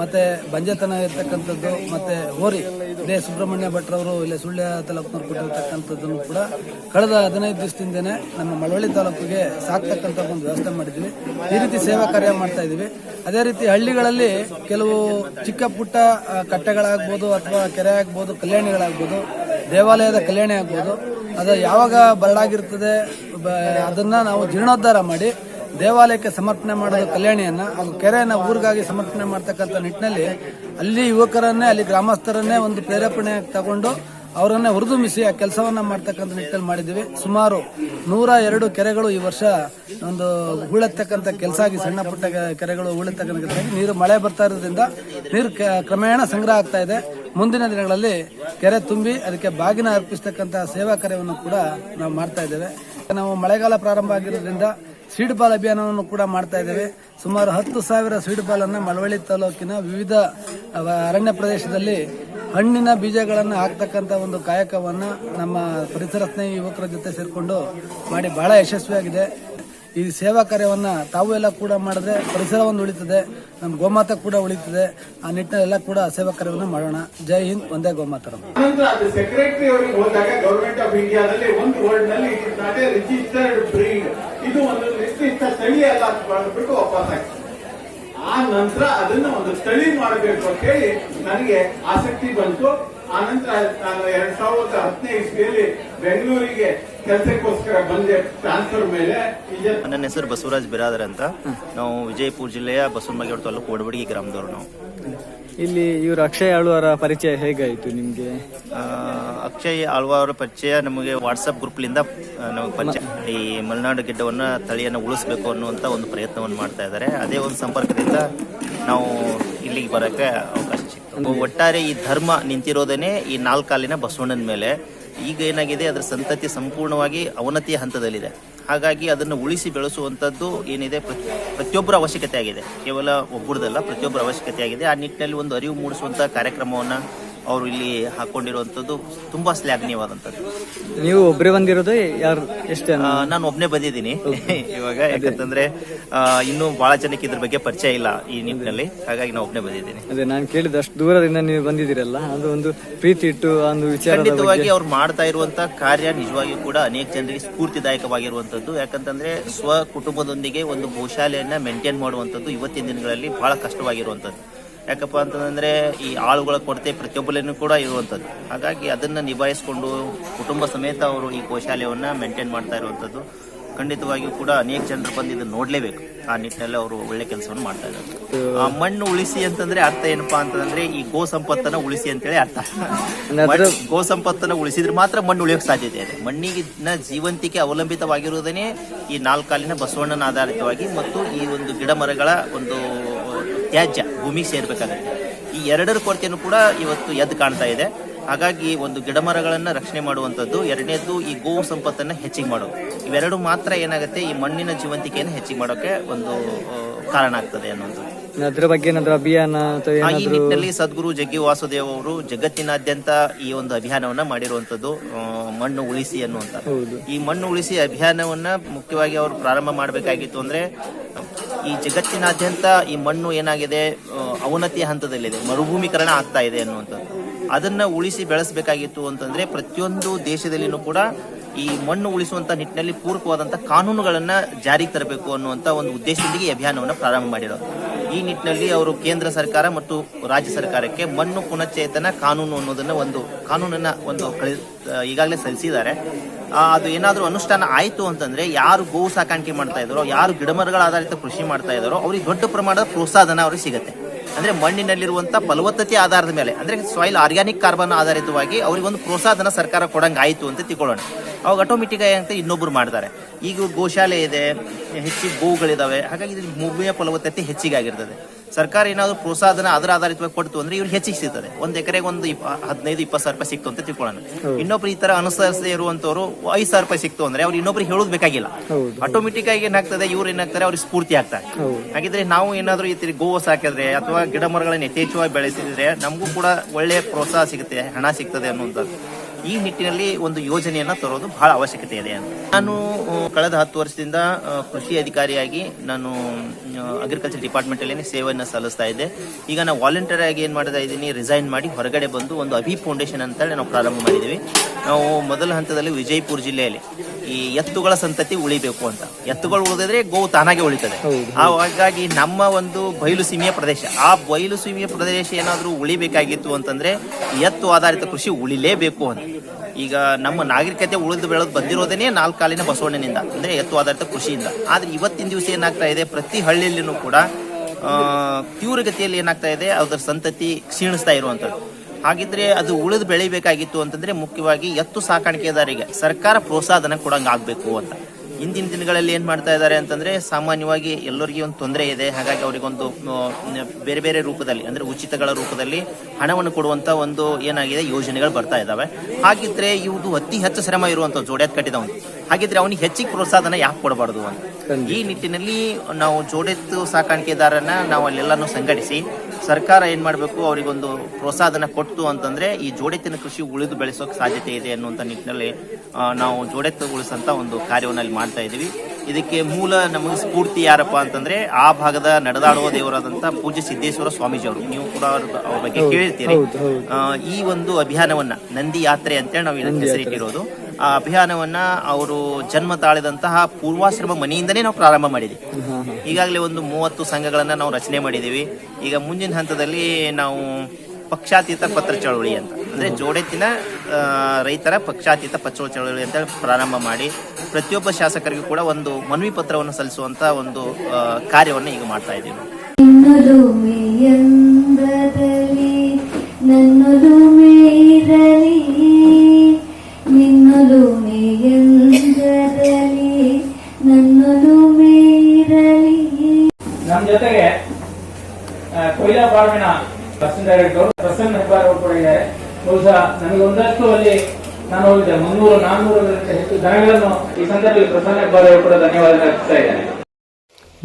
ಮತ್ತೆ ಬಂಜೆತನ ಇರ್ತಕ್ಕಂಥದ್ದು, ಮತ್ತೆ ಹೋರಿ. ಇದೇ ಸುಬ್ರಹ್ಮಣ್ಯ ಭಟ್ರವರು ಇಲ್ಲೇ ಸುಳ್ಯ ತಾಲೂಕಿನವ್ರು ಕೊಟ್ಟಿರ್ತಕ್ಕಂಥದ್ದನ್ನು ಕೂಡ ಕಳೆದ ಹದಿನೈದು ದಿವಸದಿಂದನೇ ನಮ್ಮ ಮಳವಳ್ಳಿ ತಾಲೂಕಿಗೆ ಸಾಕ್ತಕ್ಕಂಥ ಒಂದು ವ್ಯವಸ್ಥೆ ಮಾಡಿದ್ವಿ ಈ ರೀತಿ ಸೇವಾ ಕಾರ್ಯ ಮಾಡ್ತಾ ಇದ್ದೀವಿ. ಅದೇ ರೀತಿ ಹಳ್ಳಿಗಳಲ್ಲಿ ಕೆಲವು ಚಿಕ್ಕ ಪುಟ್ಟ ಕಟ್ಟೆಗಳಾಗ್ಬೋದು ಅಥವಾ ಕೆರೆ ಕಲ್ಯಾಣಿಗಳಾಗ್ಬೋದು, ದೇವಾಲಯದ ಕಲ್ಯಾಣಿ ಆಗ್ಬೋದು, ಅದು ಯಾವಾಗ ಬರಡಾಗಿರ್ತದೆ ಅದನ್ನ ನಾವು ಜೀರ್ಣೋದ್ಧಾರ ಮಾಡಿ ದೇವಾಲಯಕ್ಕೆ ಸಮರ್ಪಣೆ ಮಾಡೋದು ಕಲ್ಯಾಣಿಯನ್ನ, ಅದು ಕೆರೆಯನ್ನ ಊರಿಗಾಗಿ ಸಮರ್ಪಣೆ ಮಾಡ್ತಕ್ಕಂಥ ನಿಟ್ಟಿನಲ್ಲಿ ಅಲ್ಲಿ ಯುವಕರನ್ನೇ, ಅಲ್ಲಿ ಗ್ರಾಮಸ್ಥರನ್ನೇ ಒಂದು ಪ್ರೇರೇಪಣೆ ತಗೊಂಡು ಅವರನ್ನೇ ಹುರಿದುಂಬಿಸಿ ಆ ಕೆಲಸವನ್ನ ಮಾಡ್ತಕ್ಕಂಥ ನಿಟ್ಟಿನಲ್ಲಿ ಮಾಡಿದ್ದೀವಿ. ಸುಮಾರು ನೂರ ಎರಡು ಕೆರೆಗಳು ಈ ವರ್ಷ ಒಂದು ಉಳತಕ್ಕಂಥ ಕೆಲಸ ಆಗಿ, ಸಣ್ಣ ಪುಟ್ಟ ಕೆರೆಗಳು ಉಳಿತಕ್ಕಂಥ ನೀರು ಮಳೆ ಬರ್ತಾ ಇರೋದ್ರಿಂದ ನೀರು ಕ್ರಮೇಣ ಸಂಗ್ರಹ ಆಗ್ತಾ ಇದೆ. ಮುಂದಿನ ದಿನಗಳಲ್ಲಿ ಕೆರೆ ತುಂಬಿ ಅದಕ್ಕೆ ಬಾಗಿನ ಅರ್ಪಿಸ್ತಕ್ಕಂಥ ಸೇವಾ ಕಾರ್ಯವನ್ನು ಕೂಡ ನಾವು ಮಾಡ್ತಾ ಇದ್ದೇವೆ. ನಾವು ಮಳೆಗಾಲ ಪ್ರಾರಂಭ ಆಗಿರೋದ್ರಿಂದ ಸೀಡ್ ಬಾಲ್ ಅಭಿಯಾನವನ್ನು ಕೂಡ ಮಾಡ್ತಾ ಇದ್ದೇವೆ. ಸುಮಾರು ಹತ್ತು ಸಾವಿರ ಸೀಡ್ ಮಳವಳ್ಳಿ ತಾಲೂಕಿನ ವಿವಿಧ ಅರಣ್ಯ ಪ್ರದೇಶದಲ್ಲಿ ಹಣ್ಣಿನ ಬೀಜಗಳನ್ನು ಹಾಕ್ತಕ್ಕಂಥ ಒಂದು ಕಾಯಕವನ್ನು ನಮ್ಮ ಪರಿಸರ ಸ್ನೇಹಿ ಯುವಕರ ಜೊತೆ ಸೇರಿಕೊಂಡು ಮಾಡಿ ಬಹಳ ಯಶಸ್ವಿಯಾಗಿದೆ. ಈ ಸೇವಾ ಕಾರ್ಯವನ್ನ ತಾವು ಎಲ್ಲ ಕೂಡ ಮಾಡಿದ್ರೆ ಪರಿಸರವನ್ನು ಉಳಿತದೆ ನಮ್ಮ ಗೋಮಾತ ಕೂಡ ಉಳಿತದೆ, ಆ ನಿಟ್ಟಿನಲ್ಲೆಲ್ಲ ಕೂಡ ಸೇವಾ ಕಾರ್ಯವನ್ನು ಮಾಡೋಣ. ಜೈ ಹಿಂದ್, ಒಂದೇ ಗೋಮಾತರ. ಸೆಕ್ರೆಟರಿ ಅವರಿಗೆ ಹೋದಾಗ ಗವರ್ಮೆಂಟ್ ಆಫ್ ಇಂಡಿಯಾದಲ್ಲಿ ಒಂದು ವರ್ಡ್ನಲ್ಲಿ ರಿಜಿಸ್ಟರ್ಡ್ ಬ್ರೀಡ್ ಇದು ಒಂದು ನಿರ್ದಿಷ್ಟ ತಳಿ ಅಲ್ಲ ಅಂತ ಮಾಡ್ಬಿಟ್ಟು ವಾಪಸ್ ಆಗ್ತದೆ ಆ ನಂತರ ಅದನ್ನ ಒಂದು ತಳಿ ಮಾಡಬೇಕು ಅಂತ ಹೇಳಿ ನನಗೆ ಆಸಕ್ತಿ ಬಂತು. ಆ ನಂತರ ನಾನು ಎರಡ್ ಸಾವಿರದ ಹತ್ತನೇ ಇಸ್ವಿಯಲ್ಲಿ ಬೆಂಗಳೂರಿಗೆ ಕೆಲಸಕ್ಕೋಸ್ಕರ ಬಂದೆ ಟ್ರಾನ್ಸ್ಫರ್ ಮೇಲೆ ನನ್ನ ಹೆಸರು ಬಸವರಾಜ್ ಬಿರಾದರ್ ಅಂತ. ನಾವು ವಿಜಯಪುರ ಜಿಲ್ಲೆಯ ಬಸವನಬಾಗೇವಾಡ ತಾಲೂಕು ಒಡಬಡಿಗೆ ಗ್ರಾಮದವರು ನಾವು. ಇಲ್ಲಿ ಇವರು ಅಕ್ಷಯ್ ಆಳ್ವಾರ ಪರಿಚಯ ಹೇಗಾಯಿತು ನಿಮಗೆ? ಅಕ್ಷಯ್ ಆಳ್ವಾರ ಪರಿಚಯ ನಮಗೆ ವಾಟ್ಸಪ್ ಗ್ರೂಪ್ಲಿಂದ ನಮಗೆ ಪರಿಚಯ. ಈ ಮಲೆನಾಡು ಗಿಡ್ಡವನ್ನು ತಳಿಯನ್ನು ಉಳಿಸ್ಬೇಕು ಅನ್ನುವಂಥ ಒಂದು ಪ್ರಯತ್ನವನ್ನು ಮಾಡ್ತಾ ಇದ್ದಾರೆ. ಅದೇ ಒಂದು ಸಂಪರ್ಕದಿಂದ ನಾವು ಇಲ್ಲಿಗೆ ಬರೋಕ್ಕೆ ಅವಕಾಶ ಸಿಕ್ತು. ಒಟ್ಟಾರೆ ಈ ಧರ್ಮ ನಿಂತಿರೋದೇ ಈ ನಾಲ್ಕಾಲಿನ ಬಸವಣ್ಣನ ಮೇಲೆ. ಈಗ ಏನಾಗಿದೆ, ಅದರ ಸಂತತಿ ಸಂಪೂರ್ಣವಾಗಿ ಅವನತಿಯ ಹಂತದಲ್ಲಿದೆ. ಹಾಗಾಗಿ ಅದನ್ನು ಉಳಿಸಿ ಬೆಳೆಸುವಂಥದ್ದು ಏನಿದೆ, ಪ್ರತಿ- ಪ್ರತಿಯೊಬ್ಬರ ಅವಶ್ಯಕತೆ ಆಗಿದೆ. ಕೇವಲ ಒಬ್ಬರದಲ್ಲ ಪ್ರತಿಯೊಬ್ಬರ ಅವಶ್ಯಕತೆ ಆಗಿದೆ. ಆ ನಿಟ್ಟಿನಲ್ಲಿ ಒಂದು ಅರಿವು ಮೂಡಿಸುವಂಥ ಕಾರ್ಯಕ್ರಮವನ್ನು ಅವರು ಇಲ್ಲಿ ಹಾಕೊಂಡಿರುವಂತದ್ದು ತುಂಬಾ ಶ್ಲಾಘನೀಯವಾದಂಥದ್ದು. ನೀವು ಒಬ್ಬರೇ ಬಂದಿರೋದು ಯಾರು ಎಷ್ಟು ನಾನು ಒಬ್ಬನೇ ಬಂದಿದ್ದೀನಿ. ಇವಾಗ ಯಾಕಂತಂದ್ರೆ ಇನ್ನೂ ಬಹಳ ಜನಕ್ಕೆ ಇದ್ರ ಬಗ್ಗೆ ಪರಿಚಯ ಇಲ್ಲ ಈ ನಿಟ್ಟಿನಲ್ಲಿ. ಹಾಗಾಗಿ ನಾನು ಒಬ್ಬನೇ ಬಂದಿದ್ದೀನಿ. ಅದೇ ನಾನು ಕೇಳಿದ ಅಷ್ಟು ದೂರದಿಂದ ನೀವು ಬಂದಿದ್ದೀರಲ್ಲ ಅದು ಒಂದು ಪ್ರೀತಿ ಇಟ್ಟು ಒಂದು ವಿಚಾರ ಖಂಡಿತವಾಗಿ ಅವ್ರು ಮಾಡ್ತಾ ಇರುವಂತ ಕಾರ್ಯ ನಿಜವಾಗಿಯೂ ಕೂಡ ಅನೇಕ ಜನರಿಗೆ ಸ್ಫೂರ್ತಿದಾಯಕವಾಗಿರುವಂತದ್ದು ಯಾಕಂತಂದ್ರೆ ಸ್ವ ಕುಟುಂಬದೊಂದಿಗೆ ಒಂದು ಗೋಶಾಲೆಯನ್ನ ಮೇಂಟೈನ್ ಮಾಡುವಂತದ್ದು ಇವತ್ತಿನ ದಿನಗಳಲ್ಲಿ ಬಹಳ ಕಷ್ಟವಾಗಿರುವಂತದ್ದು ಯಾಕಪ್ಪ ಅಂತಂದ್ರೆ ಈ ಆಳುಗಳ ಕೊರತೆ ಪ್ರತಿಯೊಬ್ಬರಲ್ಲೂ ಕೂಡ ಇರುವಂಥದ್ದು ಹಾಗಾಗಿ ಅದನ್ನ ನಿಭಾಯಿಸಿಕೊಂಡು ಕುಟುಂಬ ಸಮೇತ ಅವರು ಈ ಗೋಶಾಲೆಯನ್ನ ಮೇಂಟೈನ್ ಮಾಡ್ತಾ ಇರುವಂಥದ್ದು ಖಂಡಿತವಾಗಿಯೂ ಕೂಡ ಅನೇಕ ಜನರು ಬಂದು ಇದನ್ನ ನೋಡ್ಲೇಬೇಕು. ಆ ನಿಟ್ಟಿನಲ್ಲಿ ಅವರು ಒಳ್ಳೆ ಕೆಲಸವನ್ನು ಮಾಡ್ತಾ ಇದ್ದಾರೆ. ಆ ಮಣ್ಣು ಉಳಿಸಿ ಅಂತಂದ್ರೆ ಅರ್ಥ ಏನಪ್ಪಾ ಅಂತಂದ್ರೆ ಈ ಗೋ ಸಂಪತ್ತನ್ನ ಉಳಿಸಿ ಅಂತೇಳಿ ಅರ್ಥ. ಗೋ ಸಂಪತ್ತನ್ನ ಉಳಿಸಿದ್ರೆ ಮಾತ್ರ ಮಣ್ಣು ಉಳಿಯೋಕೆ ಸಾಧ್ಯತೆ ಇದೆ. ಮಣ್ಣಿನ ಜೀವಂತಿಕೆ ಅವಲಂಬಿತವಾಗಿರುವುದನ್ನೇ ಈ ನಾಲ್ಕಾಲಿನ ಬಸವಣ್ಣನ ಆಧಾರಿತವಾಗಿ ಮತ್ತು ಈ ಒಂದು ಗಿಡ ಮರಗಳ ಒಂದು ತ್ಯಾಜ್ಯ ಭೂಮಿಗೆ ಸೇರ್ಬೇಕಾಗತ್ತೆ. ಈ ಎರಡರ ಕೊರತೆಯನ್ನು ಕೂಡ ಇವತ್ತು ಎದ್ದು ಕಾಣ್ತಾ ಇದೆ. ಹಾಗಾಗಿ ಒಂದು ಗಿಡ ಮರಗಳನ್ನ ರಕ್ಷಣೆ ಮಾಡುವಂಥದ್ದು. ಎರಡನೇದು ಈ ಗೋ ಸಂಪತ್ತನ್ನ ಹೆಚ್ಚಿಗೆ ಮಾಡೋದು ಇವೆರಡು ಮಾತ್ರ ಏನಾಗುತ್ತೆ? ಈ ಮಣ್ಣಿನ ಜೀವಂತಿಕೆಯನ್ನು ಹೆಚ್ಚಿಗೆ ಮಾಡೋಕೆ ಒಂದು ಕಾರಣ ಆಗ್ತದೆ ಅನ್ನೋದು. ಅದ್ರ ಬಗ್ಗೆ ಏನಾದ್ರು ಅಭಿಯಾನ ಅಥವಾ ಈ ನಿಟ್ಟಿನಲ್ಲಿ ಸದ್ಗುರು ಜಗ್ಗಿ ವಾಸುದೇವ್ ಅವರು ಜಗತ್ತಿನಾದ್ಯಂತ ಈ ಒಂದು ಅಭಿಯಾನವನ್ನ ಮಾಡಿರುವಂತದ್ದು ಮಣ್ಣು ಉಳಿಸಿ ಅನ್ನುವಂತ. ಈ ಮಣ್ಣು ಉಳಿಸಿ ಅಭಿಯಾನವನ್ನ ಮುಖ್ಯವಾಗಿ ಅವರು ಪ್ರಾರಂಭ ಮಾಡಬೇಕಾಗಿತ್ತು ಅಂದ್ರೆ ಈ ಜಗತ್ತಿನಾದ್ಯಂತ ಈ ಮಣ್ಣು ಏನಾಗಿದೆ? ಅವನತಿಯ ಹಂತದಲ್ಲಿದೆ. ಮರುಭೂಮೀಕರಣ ಆಗ್ತಾ ಇದೆ ಅನ್ನುವಂಥದ್ದು. ಅದನ್ನ ಉಳಿಸಿ ಬೆಳೆಸಬೇಕಾಗಿತ್ತು ಅಂತಂದ್ರೆ ಪ್ರತಿಯೊಂದು ದೇಶದಲ್ಲಿನೂ ಕೂಡ ಈ ಮಣ್ಣು ಉಳಿಸುವಂತ ನಿಟ್ಟಿನಲ್ಲಿ ಪೂರಕವಾದಂತ ಕಾನೂನುಗಳನ್ನ ಜಾರಿಗೆ ತರಬೇಕು ಅನ್ನುವಂತ ಒಂದು ಉದ್ದೇಶದೊಂದಿಗೆ ಈ ಅಭಿಯಾನವನ್ನು ಪ್ರಾರಂಭ ಮಾಡಿರೋದು. ಈ ನಿಟ್ಟಿನಲ್ಲಿ ಅವರು ಕೇಂದ್ರ ಸರ್ಕಾರ ಮತ್ತು ರಾಜ್ಯ ಸರ್ಕಾರಕ್ಕೆ ಮಣ್ಣು ಪುನಶ್ಚೇತನ ಕಾನೂನು ಅನ್ನೋದನ್ನ ಒಂದು ಕಾನೂನನ್ನ ಒಂದು ಈಗಾಗಲೇ ಸಲ್ಲಿಸಿದ್ದಾರೆ. ಅದು ಏನಾದರೂ ಅನುಷ್ಠಾನ ಆಯಿತು ಅಂತಂದ್ರೆ ಯಾರು ಗೋವು ಸಾಕಾಣಿಕೆ ಮಾಡ್ತಾ ಇದ್ದಾರೋ, ಯಾರು ಗಿಡಮರಗಳ ಆಧಾರಿತ ಕೃಷಿ ಮಾಡ್ತಾ ಇದ್ದಾರೋ, ಅವ್ರಿಗೆ ದೊಡ್ಡ ಪ್ರಮಾಣದ ಪ್ರೋತ್ಸಾಹನ ಅವ್ರಿಗೆ ಸಿಗುತ್ತೆ. ಅಂದ್ರೆ ಮಣ್ಣಿನಲ್ಲಿರುವಂತ ಫಲವತ್ತತೆ ಆಧಾರದ ಮೇಲೆ, ಅಂದ್ರೆ ಸಾಯಿಲ್ ಆರ್ಗ್ಯಾನಿಕ್ ಕಾರ್ಬನ್ ಆಧಾರಿತವಾಗಿ ಅವರಿಗೆ ಒಂದು ಪ್ರೋತ್ಸಾಹನ ಸರ್ಕಾರ ಕೊಡಂಗಾಯಿತು ಅಂತ ತಿಳ್ಕೊಳ್ಳೋಣ. ಅವಾಗ ಆಟೋಮೆಟಿಕ್ ಆಗಿ ಅಂತ ಇನ್ನೊಬ್ರು ಮಾಡ್ತಾರೆ. ಈಗ ಗೋಶಾಲೆ ಇದೆ ಹೆಚ್ಚಿಗೆ ಗೋವುಗಳಿದಾವೆ ಹಾಗಾಗಿ ಇದ್ರ ಭೂಮಿಯ ಫಲವತ್ತತೆ ಹೆಚ್ಚಿಗೆ ಆಗಿರ್ತದೆ. ಸರ್ಕಾರ ಏನಾದ್ರು ಪ್ರೋತ್ಸಾಹನ ಅದರ ಆಧಾರಿತವಾಗಿ ಕೊಡ್ತು ಅಂದ್ರೆ ಇವ್ರಿಗೆ ಹೆಚ್ಚಿಗೆ ಸಿಗ್ತದೆ ಒಂದ್ ಎಕರೆಗೆ ಒಂದು ಹದಿನೈದು ಇಪ್ಪತ್ತು ಸಾವಿರ ರೂಪಾಯಿ ಸಿಕ್ತು ಅಂತ ತಿಳ್ಕೊಳ್ಳೋಣ. ಇನ್ನೊಬ್ರು ಈ ತರ ಅನುಸರಿಸದೆ ಇರುವಂತವ್ರು ಐದು ಸಾವಿರ ರೂಪಾಯಿ ಸಿಕ್ತು ಅಂದ್ರೆ ಅವ್ರು ಇನ್ನೊಬ್ರು ಹೇಳೋದು ಬೇಕಾಗಿಲ್ಲ. ಆಟೋಮೆಟಿಕ್ ಆಗಿ ಏನಾಗ್ತದೆ ಇವ್ರು ಏನಾಗ್ತಾರೆ ಅವ್ರಿಗೆ ಸ್ಫೂರ್ತಿ ಆಗ್ತಾರೆ. ಹಾಗಿದ್ರೆ ನಾವು ಏನಾದ್ರು ಈ ತರ ಗೋವು ಸಾಕಿದ್ರೆ ಅಥವಾ ಗಿಡ ಮರಗಳನ್ನ ಯಥೇಚ್ಛವಾಗಿ ಬೆಳೆಸಿದ್ರೆ ನಮಗೂ ಕೂಡ ಒಳ್ಳೆ ಪ್ರೋತ್ಸಾಹ ಸಿಗುತ್ತೆ ಹಣ ಸಿಗ್ತದೆ ಅನ್ನುವಂಥದ್ದು. ಈ ನಿಟ್ಟಿನಲ್ಲಿ ಒಂದು ಯೋಜನೆಯನ್ನ ತರೋದು ಬಹಳ ಅವಶ್ಯಕತೆ ಇದೆ ನಾನು ಕಳೆದ ಹತ್ತು ವರ್ಷದಿಂದ ಕೃಷಿ ಅಧಿಕಾರಿಯಾಗಿ ನಾನು ಅಗ್ರಿಕಲ್ಚರ್ ಡಿಪಾರ್ಟ್ಮೆಂಟ್ ಅಲ್ಲಿ ಸೇವೆಯನ್ನು ಸಲ್ಲಿಸ್ತಾ ಇದ್ದೆ. ಈಗ ನಾವು ವಾಲಂಟಿಯರ್ ಆಗಿ ಏನ್ ಮಾಡ್ತಾ ಇದ್ದೀನಿ ರಿಸೈನ್ ಮಾಡಿ ಹೊರಗಡೆ ಬಂದು ಒಂದು ಅಭಿ ಫೌಂಡೇಶನ್ ಅಂತ ನಾವು ಪ್ರಾರಂಭ ಮಾಡಿದ್ದೀವಿ. ನಾವು ಮೊದಲ ಹಂತದಲ್ಲಿ ವಿಜಯಪುರ ಜಿಲ್ಲೆಯಲ್ಲಿ ಈ ಎತ್ತುಗಳ ಸಂತತಿ ಉಳಿಬೇಕು ಅಂತ. ಎತ್ತುಗಳು ಉಳಿದಿದ್ರೆ ಗೋವು ತಾನಾಗೆ ಉಳಿತದೆ. ಹಾಗಾಗಿ ನಮ್ಮ ಒಂದು ಬಯಲು ಸೀಮೆಯ ಪ್ರದೇಶ. ಆ ಬಯಲು ಸೀಮೆಯ ಪ್ರದೇಶ ಏನಾದರೂ ಉಳಿಬೇಕಾಗಿತ್ತು ಅಂತಂದ್ರೆ ಎತ್ತು ಆಧಾರಿತ ಕೃಷಿ ಉಳಿಲೇಬೇಕು ಅಂತ. ಈಗ ನಮ್ಮ ನಾಗರಿಕತೆ ಉಳಿದು ಬೆಳೆದು ಬಂದಿರೋದೇನೆ ನಾಲ್ಕಾಲಿನ ಬಸವಣ್ಣನಿಂದ, ಅಂದ್ರೆ ಎತ್ತು ಆಧಾರಿತ ಕೃಷಿಯಿಂದ. ಆದ್ರೆ ಇವತ್ತಿನ ದಿವಸ ಏನಾಗ್ತಾ ಇದೆ, ಪ್ರತಿ ಹಳ್ಳಿಯಲ್ಲಿನೂ ಕೂಡ ತೀವ್ರಗತಿಯಲ್ಲಿ ಏನಾಗ್ತಾ ಇದೆ, ಅದರ ಸಂತತಿ ಕ್ಷೀಣಿಸ್ತಾ ಇರುವಂತದ್ದು ಹಾಗಿದ್ರೆ ಅದು ಉಳಿದು ಬೆಳಿಬೇಕಾಗಿತ್ತು ಅಂತಂದ್ರೆ ಮುಖ್ಯವಾಗಿ ಎತ್ತು ಸಾಕಾಣಿಕೆದಾರಿಗೆ ಸರ್ಕಾರ ಪ್ರೋತ್ಸಾಹನ ಕೊಡಂಗ್ ಆಗ್ಬೇಕು ಅಂತ. ಇಂದಿನ ದಿನಗಳಲ್ಲಿ ಏನ್ ಮಾಡ್ತಾ ಇದ್ದಾರೆ ಅಂತಂದ್ರೆ ಸಾಮಾನ್ಯವಾಗಿ ಎಲ್ಲರಿಗೂ ಒಂದು ತೊಂದರೆ ಇದೆ. ಹಾಗಾಗಿ ಅವರಿಗೊಂದು ಬೇರೆ ಬೇರೆ ರೂಪದಲ್ಲಿ, ಅಂದ್ರೆ ಉಚಿತಗಳ ರೂಪದಲ್ಲಿ ಹಣವನ್ನು ಕೊಡುವಂತ ಒಂದು ಏನಾಗಿದೆ ಯೋಜನೆಗಳು ಬರ್ತಾ ಇದಾವೆ ಹಾಗಿದ್ರೆ ಇವುದು ಅತಿ ಹೆಚ್ಚು ಶ್ರಮ ಇರುವಂತ ಜೋಡ್ಯಾತ್ ಕಟ್ಟಿದವನು. ಹಾಗಿದ್ರೆ ಅವನಿಗೆ ಹೆಚ್ಚಿಗೆ ಪ್ರೋತ್ಸಾಹನ ಯಾಕೆ ಕೊಡಬಾರ್ದು ಅಂತ. ಈ ನಿಟ್ಟಿನಲ್ಲಿ ನಾವು ಜೋಡೆತ್ತು ಸಾಕಾಣಿಕೆದಾರನ ನಾವು ಅಲ್ಲೆಲ್ಲಾನು ಸಂಘಟಿಸಿ ಸರ್ಕಾರ ಏನ್ ಮಾಡಬೇಕು ಅವರಿಗೊಂದು ಪ್ರೋತ್ಸಾಹನ ಕೊಟ್ಟು ಅಂತಂದ್ರೆ ಈ ಜೋಡೆತ್ತಿನ ಕೃಷಿ ಉಳಿದು ಬೆಳೆಸೋಕೆ ಸಾಧ್ಯತೆ ಇದೆ ಅನ್ನುವಂತ ನಿಟ್ಟಿನಲ್ಲಿ ನಾವು ಜೋಡೆತ್ತು ಉಳಿಸಂತ ಒಂದು ಕಾರ್ಯವನ್ನು ಅಲ್ಲಿ ಮಾಡ್ತಾ ಇದೀವಿ ಇದಕ್ಕೆ ಮೂಲ ನಮಗೆ ಸ್ಫೂರ್ತಿ ಯಾರಪ್ಪ ಅಂತಂದ್ರೆ ಆ ಭಾಗದ ನಡೆದಾಡುವ ದೇವರಾದಂತ ಪೂಜ್ಯ ಸಿದ್ದೇಶ್ವರ ಸ್ವಾಮೀಜಿ ಅವರು ನೀವು ಕೂಡ ಅವ್ರ ಬಗ್ಗೆ ಕೇಳಿರ್ತೀರಿ. ಈ ಒಂದು ಅಭಿಯಾನವನ್ನ ನಂದಿ ಯಾತ್ರೆ ಅಂತೇಳಿ ನಾವು ಇದಕ್ಕೆ ಹೆಸರಿಟ್ಟಿರೋದು. ಆ ಅಭಿಯಾನವನ್ನ ಅವರು ಜನ್ಮ ತಾಳಿದಂತಹ ಪೂರ್ವಾಶ್ರಮ ಮನೆಯಿಂದನೇ ನಾವು ಪ್ರಾರಂಭ ಮಾಡಿದ್ವಿ. ಈಗಾಗಲೇ ಒಂದು ಮೂವತ್ತು ಸಂಘಗಳನ್ನ ನಾವು ರಚನೆ ಮಾಡಿದೀವಿ ಈಗ ಮುಂದಿನ ಹಂತದಲ್ಲಿ ನಾವು ಪಕ್ಷಾತೀತ ಪತ್ರ ಚಳವಳಿ ಅಂತ. ಅಂದ್ರೆ ಜೋಡೆತ್ತಿನ ರೈತರ ಪಕ್ಷಾತೀತ ಪತ್ರ ಚಳವಳಿ ಅಂತ ಪ್ರಾರಂಭ ಮಾಡಿ ಪ್ರತಿಯೊಬ್ಬ ಶಾಸಕರಿಗೂ ಕೂಡ ಒಂದು ಮನವಿ ಪತ್ರವನ್ನು ಸಲ್ಲಿಸುವಂತ ಒಂದು ಕಾರ್ಯವನ್ನು ಈಗ ಮಾಡ್ತಾ ಇದ್ದೀವಿ. ನನ್ನೊಲುಮೆಯಿರಲಿ ಅಕ್ಷಯ ನನ್ನೊಲುಮೆಯಿರಲಿ ನಮ್ಮ ಜೊತೆಗೆ ಕೊಯ್ಲಾ ಫಾರ್ಮಿನ ಅಸಿಸ್ಟೆಂಟ್ ಡೈರೆಕ್ಟರ್ ಪ್ರಸನ್ನ ಹೆಬ್ಬಾರ್ ಅವರು ಕೂಡ ಇದ್ದಾರೆ ಬಹುಶಃ ನನಗೆ ಒಂದಷ್ಟು ಅಲ್ಲಿ ನಾನು ಹೋಗಿದ್ದೆ. ಮುನ್ನೂರು ನಾನ್ನೂರಕ್ಕಿಂತ ಹೆಚ್ಚು ಜನಗಳನ್ನು ಈ ಸಂದರ್ಭದಲ್ಲಿ ಪ್ರಸನ್ನ ಹೆಬ್ಬಾರ್ ಅವರು ಕೂಡ ಧನ್ಯವಾದ ಅರ್ಪಿಸ್ತಾ ಇದ್ದಾರೆ.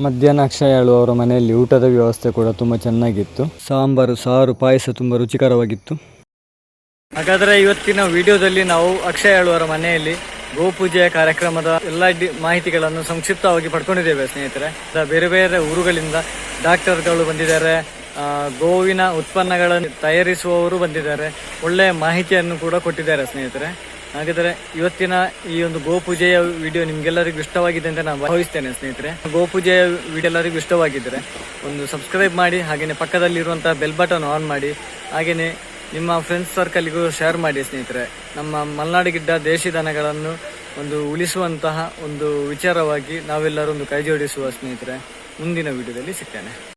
ಮಧ್ಯಾಹ್ನ ಅಕ್ಷಯಾಳು ಅವರ ಮನೆಯಲ್ಲಿ ಊಟದ ವ್ಯವಸ್ಥೆ ಕೂಡ ತುಂಬ ಚೆನ್ನಾಗಿತ್ತು. ಸಾಂಬಾರು ಸಾರು ಪಾಯಸ ತುಂಬ ರುಚಿಕರವಾಗಿತ್ತು. ಹಾಗಾದರೆ ಇವತ್ತಿನ ವಿಡಿಯೋದಲ್ಲಿ ನಾವು ಅಕ್ಷಯ್ ಅವರ ಮನೆಯಲ್ಲಿ ಗೋಪೂಜೆಯ ಕಾರ್ಯಕ್ರಮದ ಎಲ್ಲ ಮಾಹಿತಿಗಳನ್ನು ಸಂಕ್ಷಿಪ್ತವಾಗಿ ಪಡ್ಕೊಂಡಿದ್ದೇವೆ, ಸ್ನೇಹಿತರೆ. ಬೇರೆ ಬೇರೆ ಊರುಗಳಿಂದ ಡಾಕ್ಟರ್ಗಳು ಬಂದಿದ್ದಾರೆ ಗೋವಿನ ಉತ್ಪನ್ನಗಳನ್ನು ತಯಾರಿಸುವವರು ಬಂದಿದ್ದಾರೆ ಒಳ್ಳೆಯ ಮಾಹಿತಿಯನ್ನು ಕೂಡ ಕೊಟ್ಟಿದ್ದಾರೆ, ಸ್ನೇಹಿತರೆ. ಹಾಗಾದರೆ ಇವತ್ತಿನ ಈ ಒಂದು ಗೋಪೂಜೆಯ ವಿಡಿಯೋ ನಿಮ್ಗೆಲ್ಲರಿಗೂ ಇಷ್ಟವಾಗಿದೆ ಅಂತ ನಾನು ಭಾವಿಸ್ತೇನೆ, ಸ್ನೇಹಿತರೆ. ಗೋಪೂಜೆಯ ವಿಡಿಯೋ ಎಲ್ಲರಿಗೂ ಇಷ್ಟವಾಗಿದ್ದರೆ ಒಂದು ಸಬ್ಸ್ಕ್ರೈಬ್ ಮಾಡಿ ಹಾಗೆಯೇ ಪಕ್ಕದಲ್ಲಿರುವಂತಹ ಬೆಲ್ ಬಟನ್ ಆನ್ ಮಾಡಿ ಹಾಗೆಯೇ ನಿಮ್ಮ ಫ್ರೆಂಡ್ಸ್ ಸರ್ಕಲ್ಗೂ ಶೇರ್ ಮಾಡಿ ಸ್ನೇಹಿತರೆ. ನಮ್ಮ ಮಲೆನಾಡು ಗಿಡ್ಡ ದೇಶಿ ದನಗಳನ್ನು ಒಂದು ಉಳಿಸುವಂತಹ ಒಂದು ವಿಚಾರವಾಗಿ ನಾವೆಲ್ಲರೂ ಒಂದು ಕೈ ಜೋಡಿಸುವ ಸ್ನೇಹಿತರೆ. ಮುಂದಿನ ವಿಡಿಯೋದಲ್ಲಿ ಸಿಗ್ತೇನೆ.